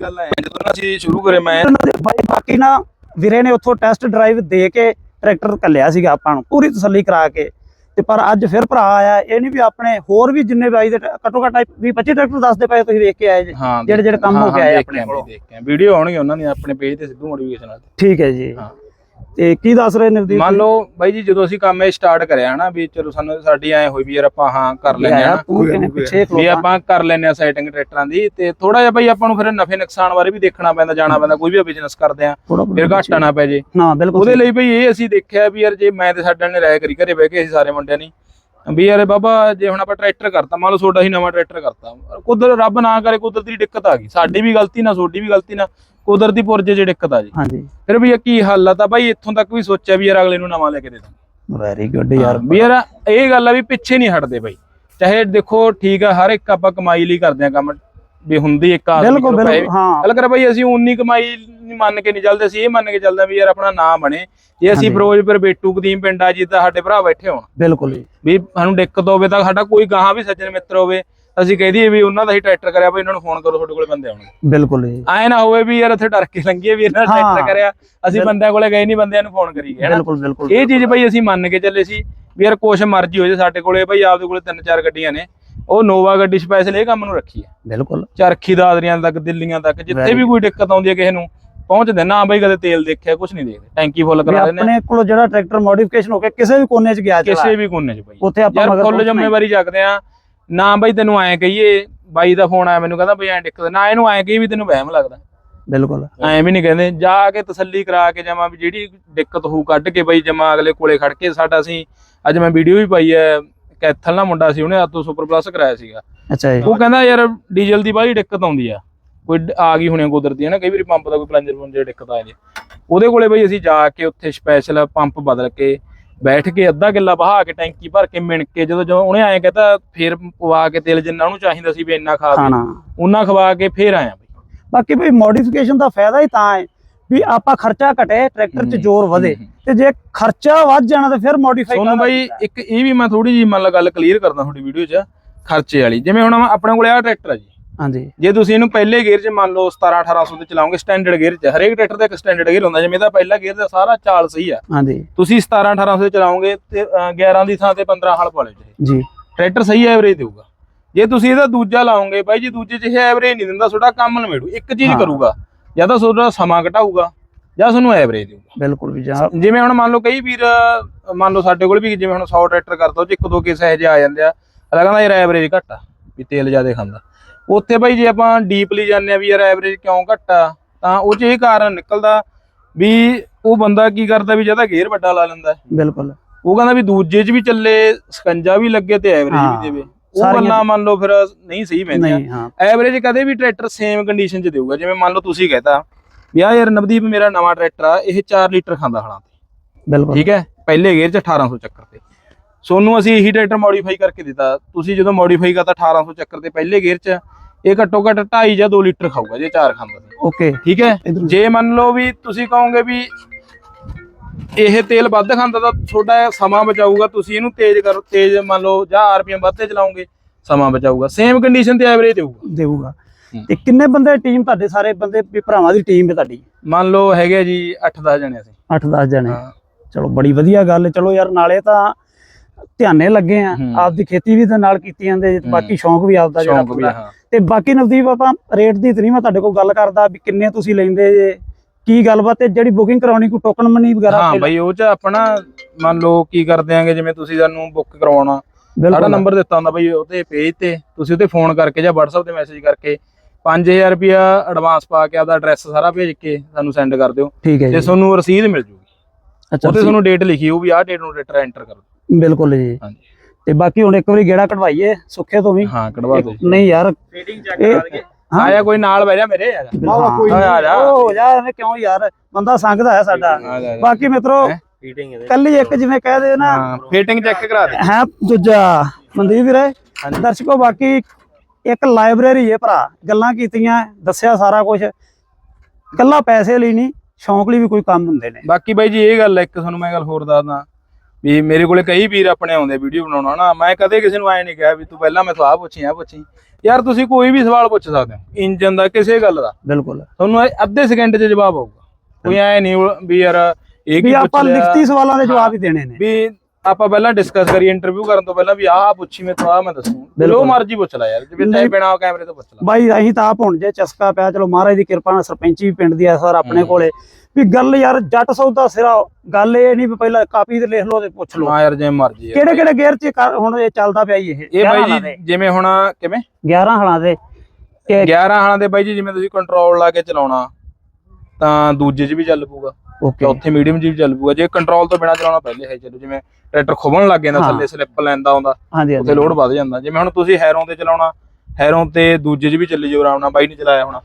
ਗੱਲ ਹੈ। ਜਦੋਂ ਨਾ ਅਸੀਂ ਸ਼ੁਰੂ ਕਰੇ ਮੈਂ ਦੇ ਬਾਈ ਬਾਕੀ ਨਾ ਵੀਰੇ ਨੇ ਉੱਥੋਂ ਟੈਸਟ ਡਰਾਈਵ ਦੇ ਕੇ ਟਰੈਕਟਰ ਕੱਲਿਆ ਸੀਗਾ ਆਪਾਂ ਨੂੰ ਪੂਰੀ ਤਸੱਲੀ ਕਰਾ ਕੇ। ਤੇ ਪਰ ਅੱਜ ਫਿਰ ਭਰਾ ਆਇਆ ਇਹ ਨਹੀਂ ਵੀ ਆਪਣੇ ਹੋਰ ਵੀ ਜਿੰਨੇ ਬਾਈ ਦੇ ਟ- ਘੱਟੋ ਘੱਟ 20 25 ਟਰੈਕਟਰ ਦੱਸਦੇ ਪਏ ਤੁਸੀਂ ਵੇਖ ਕੇ ਆਏ ਜੀ। ਜਿਹੜੇ ਜਿਹੜੇ ਕੰਮ ਹੋ ਕੇ ਆਏ ਆਪਣੇ ਕੋਲੋਂ। ਵੀਡੀਓ ਆਉਣਗੇ ਉਹਨਾਂ ਦੀ ਆਪਣੇ ਪੇਜ ਤੇ ਸਿੱਧੂ ਮੋਟੀਵੇਸ਼ਨ ਵਾਲੇ ਠੀਕ ਹੈ ਜੀ। ਹਾਂ। ਤੇ ਕੀ ਦੱਸ ਰਹੇ ਨਵਦੀਪ ਮੰਨ ਲਓ ਬਾਈ ਜੀ ਜਦੋਂ ਅਸੀਂ ਕੰਮ ਇਹ ਸਟਾਰਟ ਕਰਿਆ ਹਨਾ ਵੀ ਚਲੋ ਸਾਨੂੰ ਸਾਡੀ ਐ ਹੋਈ ਵੀ ਯਾਰ ਆਪਾਂ ਹਾਂ ਕਰ ਲੈਂਦੇ ਆ ਵੀ ਆਪਾਂ ਕਰ ਲੈਂਦੇ ਆ ਸੈਟਿੰਗ ਟਰੈਕਟਰਾਂ ਦੀ ਤੇ ਥੋੜਾ ਜਿਹਾ ਬਾਈ ਆਪਾਂ ਨੂੰ ਫਿਰ ਨਫੇ ਨੁਕਸਾਨ ਬਾਰੇ ਵੀ ਦੇਖਣਾ ਪੈਂਦਾ ਜਾਣਾ ਪੈਂਦਾ ਕੋਈ ਵੀ ਬਿਜ਼ਨਸ ਕਰਦੇ ਆ ਫਿਰ ਘਾਟਾ ਨਾ ਪੈ ਜੇ। ਨਾ ਬਿਲਕੁਲ ਉਹਦੇ ਲਈ ਬਈ ਇਹ ਅਸੀਂ ਦੇਖਿਆ ਵੀ ਯਾਰ ਜੇ ਮੈਂ ਤੇ ਸਾਡੇ ਨੇ ਰਾਇ ਕਰੀ ਘਰੇ ਬਹਿ ਕੇ ਅਸੀਂ ਸਾਰੇ ਮੁੰਡਿਆਂ ਨੇ ਵੀ ਯਾਰ ਬਾਬਾ ਜੇ ਹੁਣ ਆਪਾਂ ਟਰੈਕਟਰ ਕਰਤਾ ਮੰਨ ਲਓ ਤੁਹਾਡਾ ਹੀ ਨਵਾਂ ਟਰੈਕਟਰ ਕਰਤਾ। ਕੁਦਰ ਰੱਬ ਨਾ ਕਰੇ ਕੁਦਰਤੀ ਦਿੱਕਤ ਆ ਗਈ। ਸਾਡੀ ਵੀ ਗਲਤੀ ਨਾ ਤੁਹਾਡੀ ਵੀ ਗਲਤੀ ਨਾ। ਕੁਦਰਤੀ ਪੁਰਜੇ 'ਚ ਦਿੱਕਤ ਆ ਜੀ। ਹਾਂਜੀ। ਫਿਰ ਵੀ ਇਹ ਕੀ ਹੱਲ ਆ? ਤਾਂ ਬਾਈ ਇੱਥੋਂ ਤੱਕ ਵੀ ਸੋਚਿਆ ਵੀ ਯਾਰ ਅਗਲੇ ਨੂੰ ਨਵਾਂ ਲੈ ਕੇ ਦੇ ਦਾਂ। ਵੈਰੀ ਗੁੱਡ ਯਾਰ। ਵੀ ਯਾਰ ਇਹ ਗੱਲ ਆ ਵੀ ਪਿੱਛੇ ਨਹੀਂ ਹਟਦੇ ਬਾਈ। ਚਾਹੇ ਦੇਖੋ ਠੀਕ ਆ ਹਰ ਇੱਕ ਆਪਾਂ ਕਮਾਈ ਲਈ ਕਰਦੇ ਆ ਕੰਮ ਵੀ ਹੁੰਦੀ ਇੱਕ ਆਦਮੀ ਬਿਲਕੁਲ ਬਿਲਕੁਲ ਹਾਂ। ਗੱਲ ਕਰ ਬਈ ਅਸੀਂ ਉਨੀ ਕਮਾਈ ਨਹੀਂ ਮੰਨ ਕੇ ਨਹੀਂ ਚੱਲਦੇ ਅਸੀਂ ਇਹ ਮੰਨ ਕੇ ਚੱਲਦੇ ਵੀ ਯਾਰ ਆਪਣਾ ਨਾਮ ਬਣੇ। ਜੇ ਅਸੀਂ। ਫਿਰੋਜ਼ਪੁਰ ਬੇਟੂ ਕਦੀਮ ਪਿੰਡ ਆ ਜੀ ਤਾਂ ਸਾਡੇ ਭਰਾ ਬੈਠੇ ਹੋਣ। ਬਿਲਕੁਲ ਜੀ। ਵੀ ਸਾਨੂੰ ਦਿੱਕਤ ਹੋਵੇ ਤਾਂ ਸਾਡਾ ਕੋਈ ਗਾਹਾਂ ਵੀ ਸੱਜਣ ਮਿੱਤਰ ਹੋਵੇ। ਅਸੀਂ ਕਹਿ ਦਈਏ ਵੀ ਉਹਨਾਂ ਦਾ ਹੀ ਟਰੈਕਟਰ ਕਰਿਆ ਬਈ ਇਹਨਾਂ ਨੂੰ ਫੋਨ ਕਰੋ ਤੁਹਾਡੇ ਕੋਲੇ ਬੰਦੇ ਆਉਣਗੇ। ਬਿਲਕੁਲ ਜੀ। ਐ ਨਾ ਹੋਵੇ ਵੀ ਯਾਰ ਇੱਥੇ ਡਰ ਕੇ ਲੰਘੀਏ ਵੀ ਇਹਨਾਂ ਹਾਂ। ਟਰੈਕਟਰ ਕਰਿਆ ਅਸੀਂ ਬੰਦਿਆਂ ਕੋਲੇ ਗਏ ਨਹੀਂ ਬੰਦਿਆਂ ਨੂੰ ਫੋਨ ਕਰੀ ਗਏ ਬਿਲਕੁਲ ਬਿਲਕੁਲ ਇਹ ਚੀਜ਼ ਬਈ ਅਸੀਂ ਮੰਨ ਕੇ ਚੱਲੇ ਸੀ ਵੀ ਯਾਰ ਕੁਛ ਮਰਜ਼ੀ ਹੋ ਜੇ ਸਾਡੇ ਕੋਲੇ ਬਈ ਆਪਦੇ ਕੋਲੇ ਤਿੰਨ ਚਾਰ ਗੱਡੀਆਂ ਨੇ ਉਹ ਨੋਵਾ ਗੱਡੀ ਸਪੈਸ਼ਲ ਇਹ ਕੰਮ ਨੂੰ ਰੱਖੀ ਹੈ। ਬਿਲਕੁਲ। ਚਰਖੀ ਦਾਦਰੀਆਂ ਤੱਕ ਦਿੱਲੀਆਂ ਤੱਕ ਜਿੱਥੇ ਵੀ ਕੋਈ ਦਿੱਕਤ ਆਉਂਦੀ ਹੈ ਕਿਸੇ ਨੂੰ ਪਹੁੰਚਦੇ ਨਾ ਬਈ ਕਦੇ ਤੇਲ ਦੇਖਿਆ ਕੁਝ ਨਹੀਂ ਦੇਖਦੇ ਟੈਂਕੀ ਫੁੱਲ ਕਰਾ ਦਿੰਦੇ ਆਪਣੇ ਕੋਲ ਜਿਹੜਾ ਟਰੈਕਟਰ ਮੋਡੀਫਿਕੇਸ਼ਨ ਹੋ ਕੇ ਕਿਸੇ ਵੀ ਕੋਨੇ 'ਚ ਗਿਆ ਚਲਾ। ਕਿਸੇ ਵੀ ਕੋਨੇ 'ਚ ਬਈ। ਉੱਥੇ ਆਪਾਂ ਮਗਰ ਫੁੱਲ। ਜ਼ਿੰਮੇਵਾਰੀ ਚੱਕਦੇ ਆ ਨਾ ਬਈ ਤੈਨੂੰ ਐਂ ਕਹੀਏ ਬਾਈ ਦਾ ਫੋਨ ਆਇਆ ਮੈਨੂੰ ਕਹਿੰਦਾ ਬਈ ਐਂ ਦਿੱਕਤ ਨਾ ਇਹਨੂੰ ਐਂ ਕਹੀ ਵੀ ਤੈਨੂੰ ਵਹਿਮ ਲੱਗਦਾ। ਬਿਲਕੁਲ। ਐਂ ਵੀ ਨਹੀਂ ਕਹਿੰਦੇ ਜਾ ਕੇ ਤਸੱਲੀ ਕਰਾ ਕੇ ਜਮਾ ਵੀ ਜਿਹੜੀ ਦਿੱਕਤ ਹੋਊ ਕੱਢ ਕੇ ਬਈ ਜਮਾ ਅਗਲੇ ਕੋਲੇ ਖੜ ਕੇ ਸਾਡਾ ਅਸੀਂ ਅੱਜ ਮੈਂ ਵੀਡੀਓ ਵੀ ਪਾਈ ਐ ਕੈਥਲ ਨਾ ਮੁੰਡਾ ਸੀ ਉਹਨੇ ਆਤੋ ਸੁਪਰ ਪਲੱਸ ਕਰਾਇਆ ਸੀਗਾ। ਅੱਛਾ ਜੀ। ਉਹ ਕਹਿੰਦਾ ਯਾਰ ਡੀਜ਼ਲ ਦੀ ਬਾਹਲੀ ਦਿੱਕਤ ਆਉਂਦੀ ਆ। ਕੋਈ ਆ ਗਈ ਹੋਣੀ ਕੁਦਰਤੀ ਹੈ ਨਾ ਕਈ ਵਾਰੀ ਪੰਪ ਦਾ ਕੋਈ ਪਲੰਜਰ ਪੁੰਜਰ ਦਿੱਕਤ ਆ ਆ। ਉਹਦੇ ਕੋਲੇ ਬਈ ਅਸੀਂ ਜਾ ਕੇ ਉੱਥੇ ਸਪੈਸ਼ਲ ਪੰਪ ਬਦਲ ਕੇ ਬੈਠ ਕੇ ਅੱਧਾ ਕਿੱਲਾ ਬਹਾ ਕੇ ਟੈਂਕੀ ਭਰ ਕੇ ਮਿਣ ਕੇ ਜਦੋਂ ਜਦੋਂ ਉਹਨੇ ਐਂ ਕਹਤਾ ਫੇਰ ਪਵਾ ਕੇ ਤੇਲ ਜਿੰਨਾ ਉਹਨੂੰ ਚਾਹੀਦਾ ਸੀ ਵੀ ਇੰਨਾ ਖਾ ਦੇ। ਉਹਨਾਂ ਖਵਾ ਕੇ ਫੇਰ ਆਇਆ ਬਈ। ਬਾਕੀ ਵੀ ਮੋਡੀਫਿਕੇਸ਼ਨ ਦਾ ਫਾਇਦਾ ਹੀ ਤਾਂ ਹੈ ਵੀ ਆਪਾਂ ਖਰਚਾ ਘਟੇ ਟਰੈਕਟਰ 'ਚ ਜ਼ੋਰ ਵਧੇ। ਤੇ ਜੇ ਖਰਚਾ ਵੱਧ ਜਾਣਾ ਤਾਂ ਫਿਰ ਮੋਡੀਫਾਈ ਸੋਨੂੰ ਬਾਈ ਇੱਕ ਇਹ ਵੀ ਮੈਂ ਥੋੜੀ ਜੀ ਮੰਨ ਲਾ ਗੱਲ ਕਲੀਅਰ ਕਰਦਾ ਤੁਹਾਡੀ ਵੀਡੀਓ 'ਚ ਖਰਚੇ ਵਾਲੀ। ਜਿਵੇਂ ਹੁਣ ਆਪਣੇ ਕੋਲੇ ਆ ਟਰੈਕਟਰ ਆ ਜੀ। ਹਾਂਜੀ। ਜੇ ਤੁਸੀਂ ਇਹਨੂੰ ਪਹਿਲੇ ਗੇਅਰ 'ਚ ਮੰਨ ਲਓ 17 1800 ਤੇ ਚਲਾਓਗੇ ਸਟੈਂਡਰਡ ਗੇਅਰ 'ਚ ਹਰੇਕ ਟਰੈਕਟਰ ਦਾ ਇੱਕ ਸਟੈਂਡਰਡ ਗੇਅਰ ਹੁੰਦਾ ਜਿਵੇਂ ਇਹਦਾ ਪਹਿਲਾ ਗੇਅਰ ਦਾ ਸਾਰਾ ਚਾਲ ਸਹੀ ਆ। ਹਾਂਜੀ। ਤੁਸੀਂ 17 1800 ਤੇ ਚਲਾਓਗੇ ਤੇ ਅ, 11 ਦੀ ਥਾਂ ਤੇ 15 ਹਲ ਪਾ ਲਿਓ ਜੀ। ਜੀ। ਟਰੈਕਟਰ ਸਹੀ ਐਵਰੇਜ ਦੇਊਗਾ। ਜੇ ਤੁਸੀਂ ਇਹਦਾ ਦੂਜਾ ਲਾਓਗੇ ਬਾਈ ਜੀ ਦੂਜੇ 'ਚ ਇਹ ਐਵਰੇਜ ਨਹੀਂ ਦਿੰਦਾ ਤੁਹਾਡਾ ਕੰਮ ਨਵੇੜੂ ਇੱਕ ਚੀਜ਼। ਕਰੂਗਾ ਜਾਂ ਤਾਂ ਤੁਹਾਡਾ ਸਮਾਂ ਘਟਾਊਗਾ ਜਾਂ ਤੁਹਾਨੂੰ ਐਵਰੇਜ ਦੇਊਗਾ। ਬਿਲਕੁਲ ਵੀ ਜਾਂ ਜਿਵੇਂ ਹੁਣ ਮੰਨ ਲਓ ਕਈ ਵੀਰ ਮੰਨ ਲਓ ਸਾਡੇ ਕੋਲ ਵੀ ਜਿਵੇਂ ਹੁਣ 100 ਟਰੈਕਟਰ ਕਰਦਾ ਉਹ 'ਚ ਇੱਕ ਦੋ ਕੇਸ ਇਹੋ ਜਿਹੇ ਆ ਜਾਂਦੇ ਆ ਕਹਿੰਦਾ ਯਾਰ ਐਵਰੇਜ ਘੱਟ ਆ ਵੀ ਤੇਲ ਜ਼ਿਆਦਾ ਖਾਂਦਾ। ਉੱਥੇ ਬਾਈ ਜੇ ਆਪਾਂ ਡੀਪਲੀ ਜਾਂਦੇ ਆ ਵੀ ਯਾਰ ਐਵਰੇਜ ਕਿਉਂ ਘੱਟ ਤਾਂ ਉਹ 'ਚ ਇਹ ਕਾਰਨ ਨਿਕਲਦਾ ਵੀ ਉਹ ਬੰਦਾ ਕੀ ਕਰਦਾ ਵੀ ਜਿਹਦਾ ਗੇਅਰ ਵੱਡਾ ਲਾ ਲੈਂਦਾ। ਬਿਲਕੁਲ। ਉਹ ਕਹਿੰਦਾ ਵੀ ਦੂਜੇ 'ਚ ਵੀ ਚੱਲੇ ਸਕੰਜਾ ਵੀ ਲੱਗੇ ਤੇ ਐਵਰੇਜ ਵੀ ਦੇਵੇ। ਉਹ ਗੱਲਾਂ ਮੰਨ ਲਓ ਫਿਰ ਨਹੀਂ ਸਹੀ ਹਾਂ। ਐਵਰੇਜ ਕਦੇ ਵੀ ਟਰੈਕਟਰ ਸੇਮ ਕੰਡੀਸ਼ਨ 'ਚ ਦੇਊਗਾ। ਜਿਵੇਂ ਮੰਨ ਲਓ ਤੁਸੀਂ ਕਹਤਾ ਵੀ ਆ ਯਾਰ ਨਵਦੀਪ ਮੇਰਾ ਨਵਾਂ ਟਰੈਕਟਰ ਆ ਇਹ 4 ਲੀਟਰ ਖਾਂਦਾ ਹਲਾਂ ਤੇ। ਬਿਲਕੁਲ। ਠੀਕ ਹੈ? ਪਹਿਲੇ ਗੇਅਰ 'ਚ 1800 ਚੱਕਰ ਤੇ। ਸੋਨੂੰ ਅਸੀਂ ਇਹੀ ਟਰੈਕਟਰ ਮੋਡੀਫਾਈ ਕਰਕੇ ਦਿੱਤਾ। ਤੁਸੀਂ ਜਦੋਂ ਮੋਡੀਫਾਈ ਕਰਤਾ 1800 ਚੱਕਰ ਤੇ ਪਹਿਲੇ ਗੇਅਰ 'ਚ ਇਹ ਘੱਟੋ ਘੱਟ 2.5 ਜਾਂ 2 ਲੀਟਰ ਖਾਊਗਾ ਜੇ 4 ਖਾਂਦਾ ਓਕੇ। ਠੀਕ ਹੈ? ਜੇ ਮੰਨ ਲਓ ਵੀ ਤੁਸੀਂ ਕਹੋਗੇ ਵੀ ਇਹ ਤੇਲ ਵੱਧ ਖਾਂਦਾ ਤਾਂ ਤੁਹਾਡਾ ਸਮਾਂ ਬਚਾਊਗਾ ਤੁਸੀਂ ਇਹਨੂੰ ਤੇਜ਼ ਕਰੋ ਤੇਜ਼ ਮੰਨ ਲਓ ਜਾਂ ਆਰਪੀਐਮ ਵੱਧ ਤੇ ਚਲਾਓਗੇ ਸਮਾਂ ਬਚਾਊਗਾ। ਸੇਮ ਕੰਡੀਸ਼ਨ ਤੇ ਐਵਰੇਜ ਦੇਊਗਾ। ਦੇਊਗਾ। ਤੇ ਕਿੰਨੇ ਬੰਦੇ ਟੀਮ ਤੁਹਾਡੇ ਸਾਰੇ ਬੰਦੇ ਭਰਾਵਾਂ ਦੀ ਟੀਮ ਹੈ ਤੁਹਾਡੀ? ਮੰਨ ਲਓ ਹੈਗੇ ਜੀ 8-10 ਜਣੇ ਅਸੀਂ 8-10 ਜਣੇ। ਚਲੋ ਬੜੀ ਵਧੀਆ ਗੱਲ ਚਲੋ ਯਾਰ ਨਾਲੇ ਤਾਂ ਧਿਆਨੇ ਲੱਗੇ ਆ। ਆਪਦੀ ਖੇਤੀ ਵੀ ਤੇ ਨਾਲ ਕੀਤੀ ਜਾਂਦੇ। ਬਾਕੀ ਸ਼ੌਂਕ ਵੀ ਆਪਦਾ ਜਿਹੜਾ ਪੂਰਾ। ਤੇ ਬਾਕੀ ਨਵਦੀਪ ਆਪਾਂ ਰੇਟ ਦੀ ਤੇ ਨਹੀਂ ਮੈਂ ਤੁਹਾਡੇ ਕੋਲ ਗੱਲ ਕਰਦਾ ਵੀ ਕਿੰਨੇ ਤੁਸੀਂ ਲੈਂਦੇ ਜੇ ਕੀ ਗੱਲਬਾਤ ਹੈ ਜਿਹੜੀ ਬੁਕਿੰਗ ਕਰਾਉਣੀ ਕੋਈ ਟੋਕਨ ਮਨੀ ਵਗੈਰਾ ਹਾਂ ਬਈ ਉਹ ਚ ਆਪਣਾ ਮੰਨ ਲਓ ਕੀ ਕਰਦੇ ਆਂਗੇ ਜਿਵੇਂ ਤੁਸੀਂ ਸਾਨੂੰ ਬੁੱਕ ਕਰਵਾਉਣਾ ਸਾਡਾ ਨੰਬਰ ਦਿੱਤਾ ਹੁੰਦਾ ਬਈ ਉਹਤੇ ਪੇਜ ਤੇ ਤੁਸੀਂ ਉਹਤੇ ਫੋਨ ਕਰਕੇ ਜਾਂ WhatsApp ਤੇ ਮੈਸੇਜ ਕਰਕੇ 5000 ਰੁਪਿਆ ਐਡਵਾਂਸ ਪਾ ਕੇ ਆਪਦਾ ਐਡਰੈਸ ਸਾਰਾ ਭੇਜ ਕੇ ਸਾਨੂੰ ਸੈਂਡ ਕਰ ਦਿਓ। ਤੇ ਤੁਹਾਨੂੰ ਰਸੀਦ ਮਿਲ ਜੂਗੀ। ਅੱਛਾ ਉਹਤੇ ਤੁਹਾਨੂੰ ਡੇਟ ਲਿਖੀ ਉਹ ਵੀ ਆਹ ਡੇਟ ਨੂੰ ਟਰੈਕਟਰ ਐਂਟਰ ਕਰੋ ਬਿਲਕੁਲ ਜੀ। ਹਾਂਜੀ। ਤੇ ਬਾਕੀ ਹੁਣ ਇੱਕ ਵਾਰੀ ਗੇੜਾ ਕਢਵਾਈਏ ਸੁੱਖੇ ਤੋਂ ਵੀ। ਹਾਂ ਕਢਵਾ ਜੀ। ਨਹੀਂ ਯਾਰ ਫੀਡਿੰਗ ਚੈੱਕ ਕਰਾ। ਆਇਆ ਕੋਈ ਨਾਲ ਬਹਿ ਜਾ ਮੇਰੇ ਆ ਜਾ ਹਾਂ, ਕੋਈ ਆ ਜਾ, ਆ ਜਾ ਉਹ ਹੋ ਜਾ ਐਵੇਂ ਕਿਉਂ ਯਾਰ? ਬੰਦਾ ਸੰਗਦਾ ਹੈ ਸਾਡਾ। ਬਾਕੀ ਮਿੱਤਰੋ ਇਹਦੇ। ਕੱਲੀ ਇੱਕ ਜਿਵੇਂ ਕਹਿ ਦੇ ਨਾ। ਹਾਂ ਫਿਟਿੰਗ ਚੈੱਕ ਕਰਾ ਦੇ। ਹੈ ਦੂਜਾ। ਮਨਦੀਪ ਵੀਰੇ ਦਰਸ਼ਕੋ ਬਾਕੀ ਇੱਕ ਲਾਇਬ੍ਰੇਰੀ ਹੈ ਭਰਾ। ਗੱਲਾਂ ਕੀਤੀਆਂ ਦੱਸਿਆ ਸਾਰਾ ਕੁਝ ਕੱਲਾ ਪੈਸੇ ਲਈ ਨਹੀਂ ਸ਼ੌਂਕ ਲਈ ਵੀ ਕੋਈ ਕੰਮ ਹੁੰਦੇ ਨੇ। ਬਾਕੀ ਬਾਈ ਜੀ ਇਹ ਗੱਲ ਹੈ, ਇੱਕ ਤੁਹਾਨੂੰ ਮੈਂ ਗੱਲ ਹੋਰ ਦੱਸਦਾ। ਵੀ ਮੇਰੇ ਕੋਲੇ ਕਈ ਵੀਰ ਆਪਣੇ ਆਉਂਦੇ ਵੀਡੀਓ ਬਣਾਉਣਾ ਨਾ ਮੈਂ ਕਦੇ ਕਿਸੇ ਨੂੰ ਐ ਨਹੀਂ ਕਿਹਾ ਵੀ ਤੂੰ ਪਹਿਲਾਂ ਮੈਥੋਂ ਆਹ ਪੁੱਛੀ ਆ ਪੁੱਛੀ। ਯਾਰ ਤੁਸੀਂ ਕੋਈ ਵੀ ਸਵਾਲ ਪੁੱਛ ਸਕਦੇ ਹੋ ਇੰਜਨ ਦਾ ਕਿਸੇ ਗੱਲ ਦਾ। ਬਿਲਕੁਲ। ਤੁਹਾਨੂੰ ਅੱਧੇ ਸਕਿੰਟ 'ਚ ਜਵਾਬ ਆਊਗਾ। ਕੋਈ ਐ ਨਹੀਂ ਵੀ ਯਾਰ ਇਹ ਵੀ ਆਪਾਂ ਲਿਖਤੀ ਸਵਾਲਾਂ ਦੇ ਜਵਾਬ ਹੀ ਦੇਣੇ ਨੇ। ਵੀ ਆਪਾਂ ਪਹਿਲਾਂ ਡਿਸਕਸ ਕਰੀਏ ਇੰਟਰਵਿਊ ਕਰਨ ਤੋਂ ਪਹਿਲਾਂ ਵੀ ਆਹ ਪੁੱਛੀ ਮੈਂ ਤੋਂ ਮੈਂ ਦੱਸੂ। ਬਿਲਕੁਲ। ਮਰਜ਼ੀ ਪੁੱਛ ਲੈ ਯਾਰ ਜਿਵੇਂ ਚਾਹੇ। ਬਿਨਾ ਕੈਮਰੇ ਤੋਂ ਪੁੱਛ ਲੈ। ਬਾਈ ਅਸੀਂ ਤਾਂ ਆਪ ਹੁਣ ਜੇ ਚਸਕਾ ਪਿਆ ਚਲੋ ਮਹਾਰਾਜ ਦੀ ਕਿਰਪਾ ਨਾਲ ਸਰਪੰਚੀ ਵੀ ਪਿੰਡ ਦੀ ਐ ਸਰ ਆਪਣੇ। ਕੋਲੇ। ਵੀ ਗੱਲ ਯਾਰ ਜੱਟ ਸੌਦਾ ਸਿਰਾ ਗੱਲ ਇਹ ਨਹੀਂ ਵੀ ਪਹਿਲਾਂ ਕਾਪੀ ਤੇ ਲਿਖ ਲਓ ਤੇ ਪੁੱਛ ਲਓ। ਹਾਂ ਯਾਰ ਜਿਵੇਂ ਮਰਜ਼ੀ। ਕਿਹੜੇ ਕਿਹੜੇ ਗੇਅਰ 'ਚ ਕਰ- ਹੁਣ ਇਹ ਚੱਲਦਾ ਪਿਆ ਜੀ ਇਹ? ਇਹ 11 ਬਾਈ ਜੀ ਜਿਵੇਂ ਹੁਣ ਕਿਵੇਂ? 11 ਹਲਾਂ ਦੇ। ਤੇ 11 ਹਾਲਾਂ ਦੇ ਬਾਈ ਜੀ ਜਿਵੇਂ ਤੁਸੀਂ ਕੰਟਰੋਲ ਲਾ ਕੇ ਚਲਾਉਣਾ ਤਾਂ ਦੂਜੇ 'ਚ ਵੀ ਚੱਲ ਪੂਗਾ ਓਕੇ ਚੌਥੇ ਮੀਡੀਅਮ 'ਚ ਵੀ ਚੱਲ ਪੂਗਾ ਜੇ ਕੰਟਰੋਲ ਤੋਂ ਬਿਨਾ ਚਲਾਉਣਾ ਪਹਿਲੇ ਹੈ ਚਲੋ ਜਿਵੇਂ ਟਰੈਕਟਰ ਖੁੱਬਣ ਲੱਗ ਜਾਂਦਾ। ਥੱਲੇ ਸਲਿੱਪ ਲੈਂਦਾ ਆਉਂਦਾ ਹਾਂਜੀ ਉੱਥੇ ਲੋਡ ਵੱਧ ਜਾਂਦਾ। ਜਿਵੇਂ ਹੁਣ ਤੁਸੀਂ ਹੈਰੋਂ ਤੇ ਚਲਾਉਣਾ ਹੈਰੋਂ ਤੇ ਦੂਜੇ 'ਚ ਵੀ ਚੱਲੀ ਜਾਓ ਆਰਾਮ ਨਾਲ ਬਾਈ ਨਹੀਂ ਚਲਾਇਆ ਹੋਣਾ।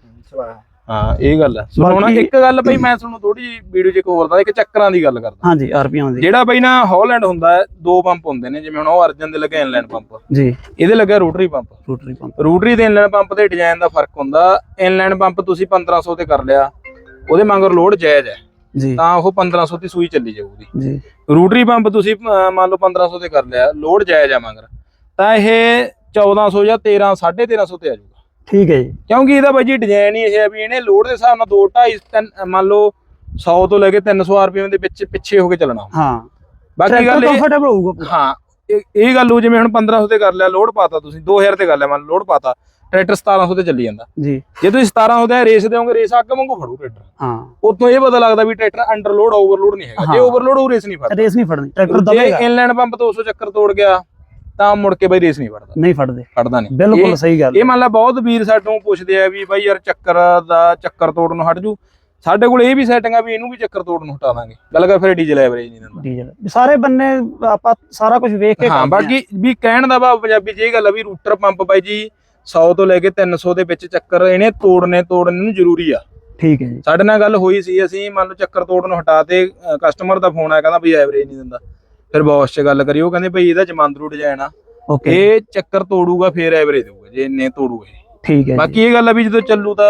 ਹਾਂ ਇਹ ਗੱਲ ਹੈ। ਸੋ ਹੁਣ ਇੱਕ ਗੱਲ ਬਈ ਮੈਂ ਤੁਹਾਨੂੰ ਥੋੜੀ ਜਿਹੀ ਵੀਡੀਓ 'ਚ ਇੱਕ ਹੋਰ ਦੱਸਦਾ ਇੱਕ ਚੱਕਰਾਂ ਦੀ ਗੱਲ ਕਰਦਾ। ਹਾਂਜੀ ਆਰਪੀਐਮ ਦੀ। ਜਿਹੜਾ ਬਈ ਨਾ ਹਾਲੈਂਡ ਹੁੰਦਾ ਹੈ ਦੋ ਪੰਪ ਹੁੰਦੇ ਨੇ ਜਿਵੇਂ ਹੁਣ ਉਹ ਅਰਜਨ ਦੇ ਲੱਗੇ ਇਨਲਾਈਨ ਪੰਪ। ਜੀ। ਇਹਦੇ ਲੱਗਾ rotary pump. Rotary pump. Rotary ਤੇ ਇਨਲਾਈਨ ਪੰਪ ਦੇ ਡਿਜ਼ਾਈਨ ਦਾ ਫ਼ਰਕ ਹੁੰਦਾ ਇਨਲਾਈਨ ਪੰਪ ਤੁਸੀਂ 1500 ਤੇ ਕਰ ਲਿਆ ਉਹਦੇ ਮਗਰ ਲੋਡ ਜਾਇਜ਼ ਹੈ। ਜੀ। ਤਾਂ ਉਹ 1500 ਦੀ ਸੂਈ ਚੱਲੀ ਜਾਊਗੀ। ਜੀ। ਰੂਟਰੀ ਪੰਪ ਤੁਸੀਂ ਮੰਨ ਲਓ 1500 ਤੇ ਕਰ ਲਿਆ ਲੋਡ ਜਾਇਜ਼ ਆ ਮਗਰ। ਤਾਂ ਇਹ 1400 ਜਾਂ 13 1350 ਤੇ ਆ ਜਾਊਗਾ। ਠੀਕ ਹੈ ਜੀ। ਕਿਉਂਕਿ ਇਹਦਾ ਬਾਈ ਜੀ ਡਿਜ਼ਾਈਨ ਹੀ ਇਹ ਹੈ ਵੀ ਇਹਨੇ ਲੋਡ ਦੇ ਹਿਸਾਬ ਨਾਲ 2 2.5 3 ਮੰਨ ਲਓ 100 ਤੋਂ ਲੈ ਕੇ 300 ਆਰਪੀਐਮ ਦੇ ਵਿੱਚ ਪਿੱਛੇ ਹੋ ਕੇ ਚੱਲਣਾ। ਹਾਂ। ਬਾਕੀ ਗੱਲ ਇਹ ਕੰਫਰਟੇਬਲ ਹੋਊਗਾ। ਪੂਰਾ। ਹਾਂ। ਇਹ ਗੱਲ ਹੋ ਜਿਵੇਂ ਹੁਣ 1500 ਤੇ ਕਰ ਲਿਆ ਲੋਡ ਪਾਤਾ ਤੁਸੀਂ 2000 ਤੇ ਕਰ ਲਿਆ ਮੰਨ ਲੋਡ ਪਾਤਾ। ਟਰੈਕਟਰ 1700 ਤੇ ਚੱਲੀ ਜਾਂਦਾ। ਜੀ। ਜੇ ਤੁਸੀਂ 1700 ਤੇ ਰੇਸ ਦੇਵੋਗੇ ਰੇਸ ਅੱਗ ਵਾਂਗੂ ਫੜੂ ਟਰੈਕਟਰ। ਹਾਂ। ਉਤੋਂ ਇਹ ਪਤਾ ਲੱਗਦਾ ਵੀ ਟਰੈਕਟਰ ਅੰਡਰਲੋਡ ਓਵਰਲੋਡ ਨਹੀਂ ਹੈਗਾ। ਜੇ। ਓਵਰਲੋਡ ਉਹ ਰੇਸ ਨਹੀਂ ਫੜਦਾ। ਰੇਸ ਨਹੀਂ ਫੜਨੀ ਟਰੈਕਟਰ ਜੇ ਦਬੇਗਾ। ਇਨਲਾਈਨ ਪੰਪ 200 ਚੱਕਰ ਤੋੜ ਗਿਆ ਤਾਂ ਮੁੜ ਕੇ ਬਈ ਰੇਸ ਨਹੀਂ ਫੜਦਾ। ਨਹੀਂ ਫੜਦੇ। ਫੜਦਾ ਨਹੀਂ। ਬਿਲਕੁਲ ਸਹੀ ਗੱਲ ਇਹ ਮੰਨ ਲਾ ਬਹੁਤ ਵੀਰ ਸਾਨੂੰ ਪੁੱਛਦੇ ਆ ਵੀ ਬਾਈ ਯਾਰ ਚੱਕਰ ਦਾ ਚੱਕਰ ਤੋੜਨ ਨੂੰ ਹਟ ਜੂ। ਸਾਡੇ ਕੋਲ ਇਹ ਵੀ ਸੈਟਿੰਗ ਆ ਵੀ ਇਹਨੂੰ ਵੀ ਚੱਕਰ ਤੋੜਨ ਨੂੰ ਹਟਾ ਦਾਂਗੇ। ਗੱਲ ਕਰ ਫਿਰ ਡੀਜ਼ਲ ਐਵਰੇਜ ਨਹੀਂ ਦਿੰਦਾ। ਡੀਜ਼ਲ ਸਾਰੇ ਬੰਨੇ ਆਪਾਂ ਸਾਰਾ ਕੁਝ ਵੇਖ ਕੇ ਹਾਂ। ਬਾਕੀ ਵੀ ਕਹਿਣ ਦਾ ਭਾਵ ਪੰਜਾਬੀ ਇਹ ਗੱਲ ਆ ਵੀ ਰੂਟਰ ਪੰਪ ਬਾਈ ਜੀ 100 ਤੋਂ ਲੈ ਕੇ 300 ਦੇ ਵਿੱਚ ਚੱਕਰ ਇਹਨੇ ਤੋੜਨੇ ਤੋੜਨ ਨੂੰ ਜ਼ਰੂਰੀ ਆ। ਠੀਕ ਹੈ ਜੀ। ਸਾਡੇ ਨਾਲ ਗੱਲ ਹੋਈ ਸੀ ਅਸੀਂ ਮੰਨ ਲਓ ਚੱਕਰ ਤੋੜਨ ਨੂੰ ਹਟਾ ਤੇ ਕਸਟਮਰ ਦਾ ਫੋਨ ਆਇਆ ਕਹਿੰਦਾ ਵੀ ਐਵਰੇਜ ਨਹੀਂ ਦਿੰਦਾ। ਫਿਰ ਬੌਸ 'ਚ ਗੱਲ ਕਰੀ ਉਹ ਕਹਿੰਦੇ ਭਈ ਇਹਦਾ ਜਮਾਂਦਰੂ ਡਿਜ਼ਾਈਨ ਆ। ਓਕੇ ਇਹ ਚੱਕਰ ਤੋੜੂਗਾ ਫਿਰ ਐਵਰੇਜ ਦੇਊਗਾ ਜੇ ਇੰਨੇ ਤੋੜੂ ਇਹ ਠੀਕ ਹੈ ਬਾਕੀ ਇਹ ਗੱਲ ਆ ਵੀ ਜਦੋਂ ਚੱਲੂ ਤਾਂ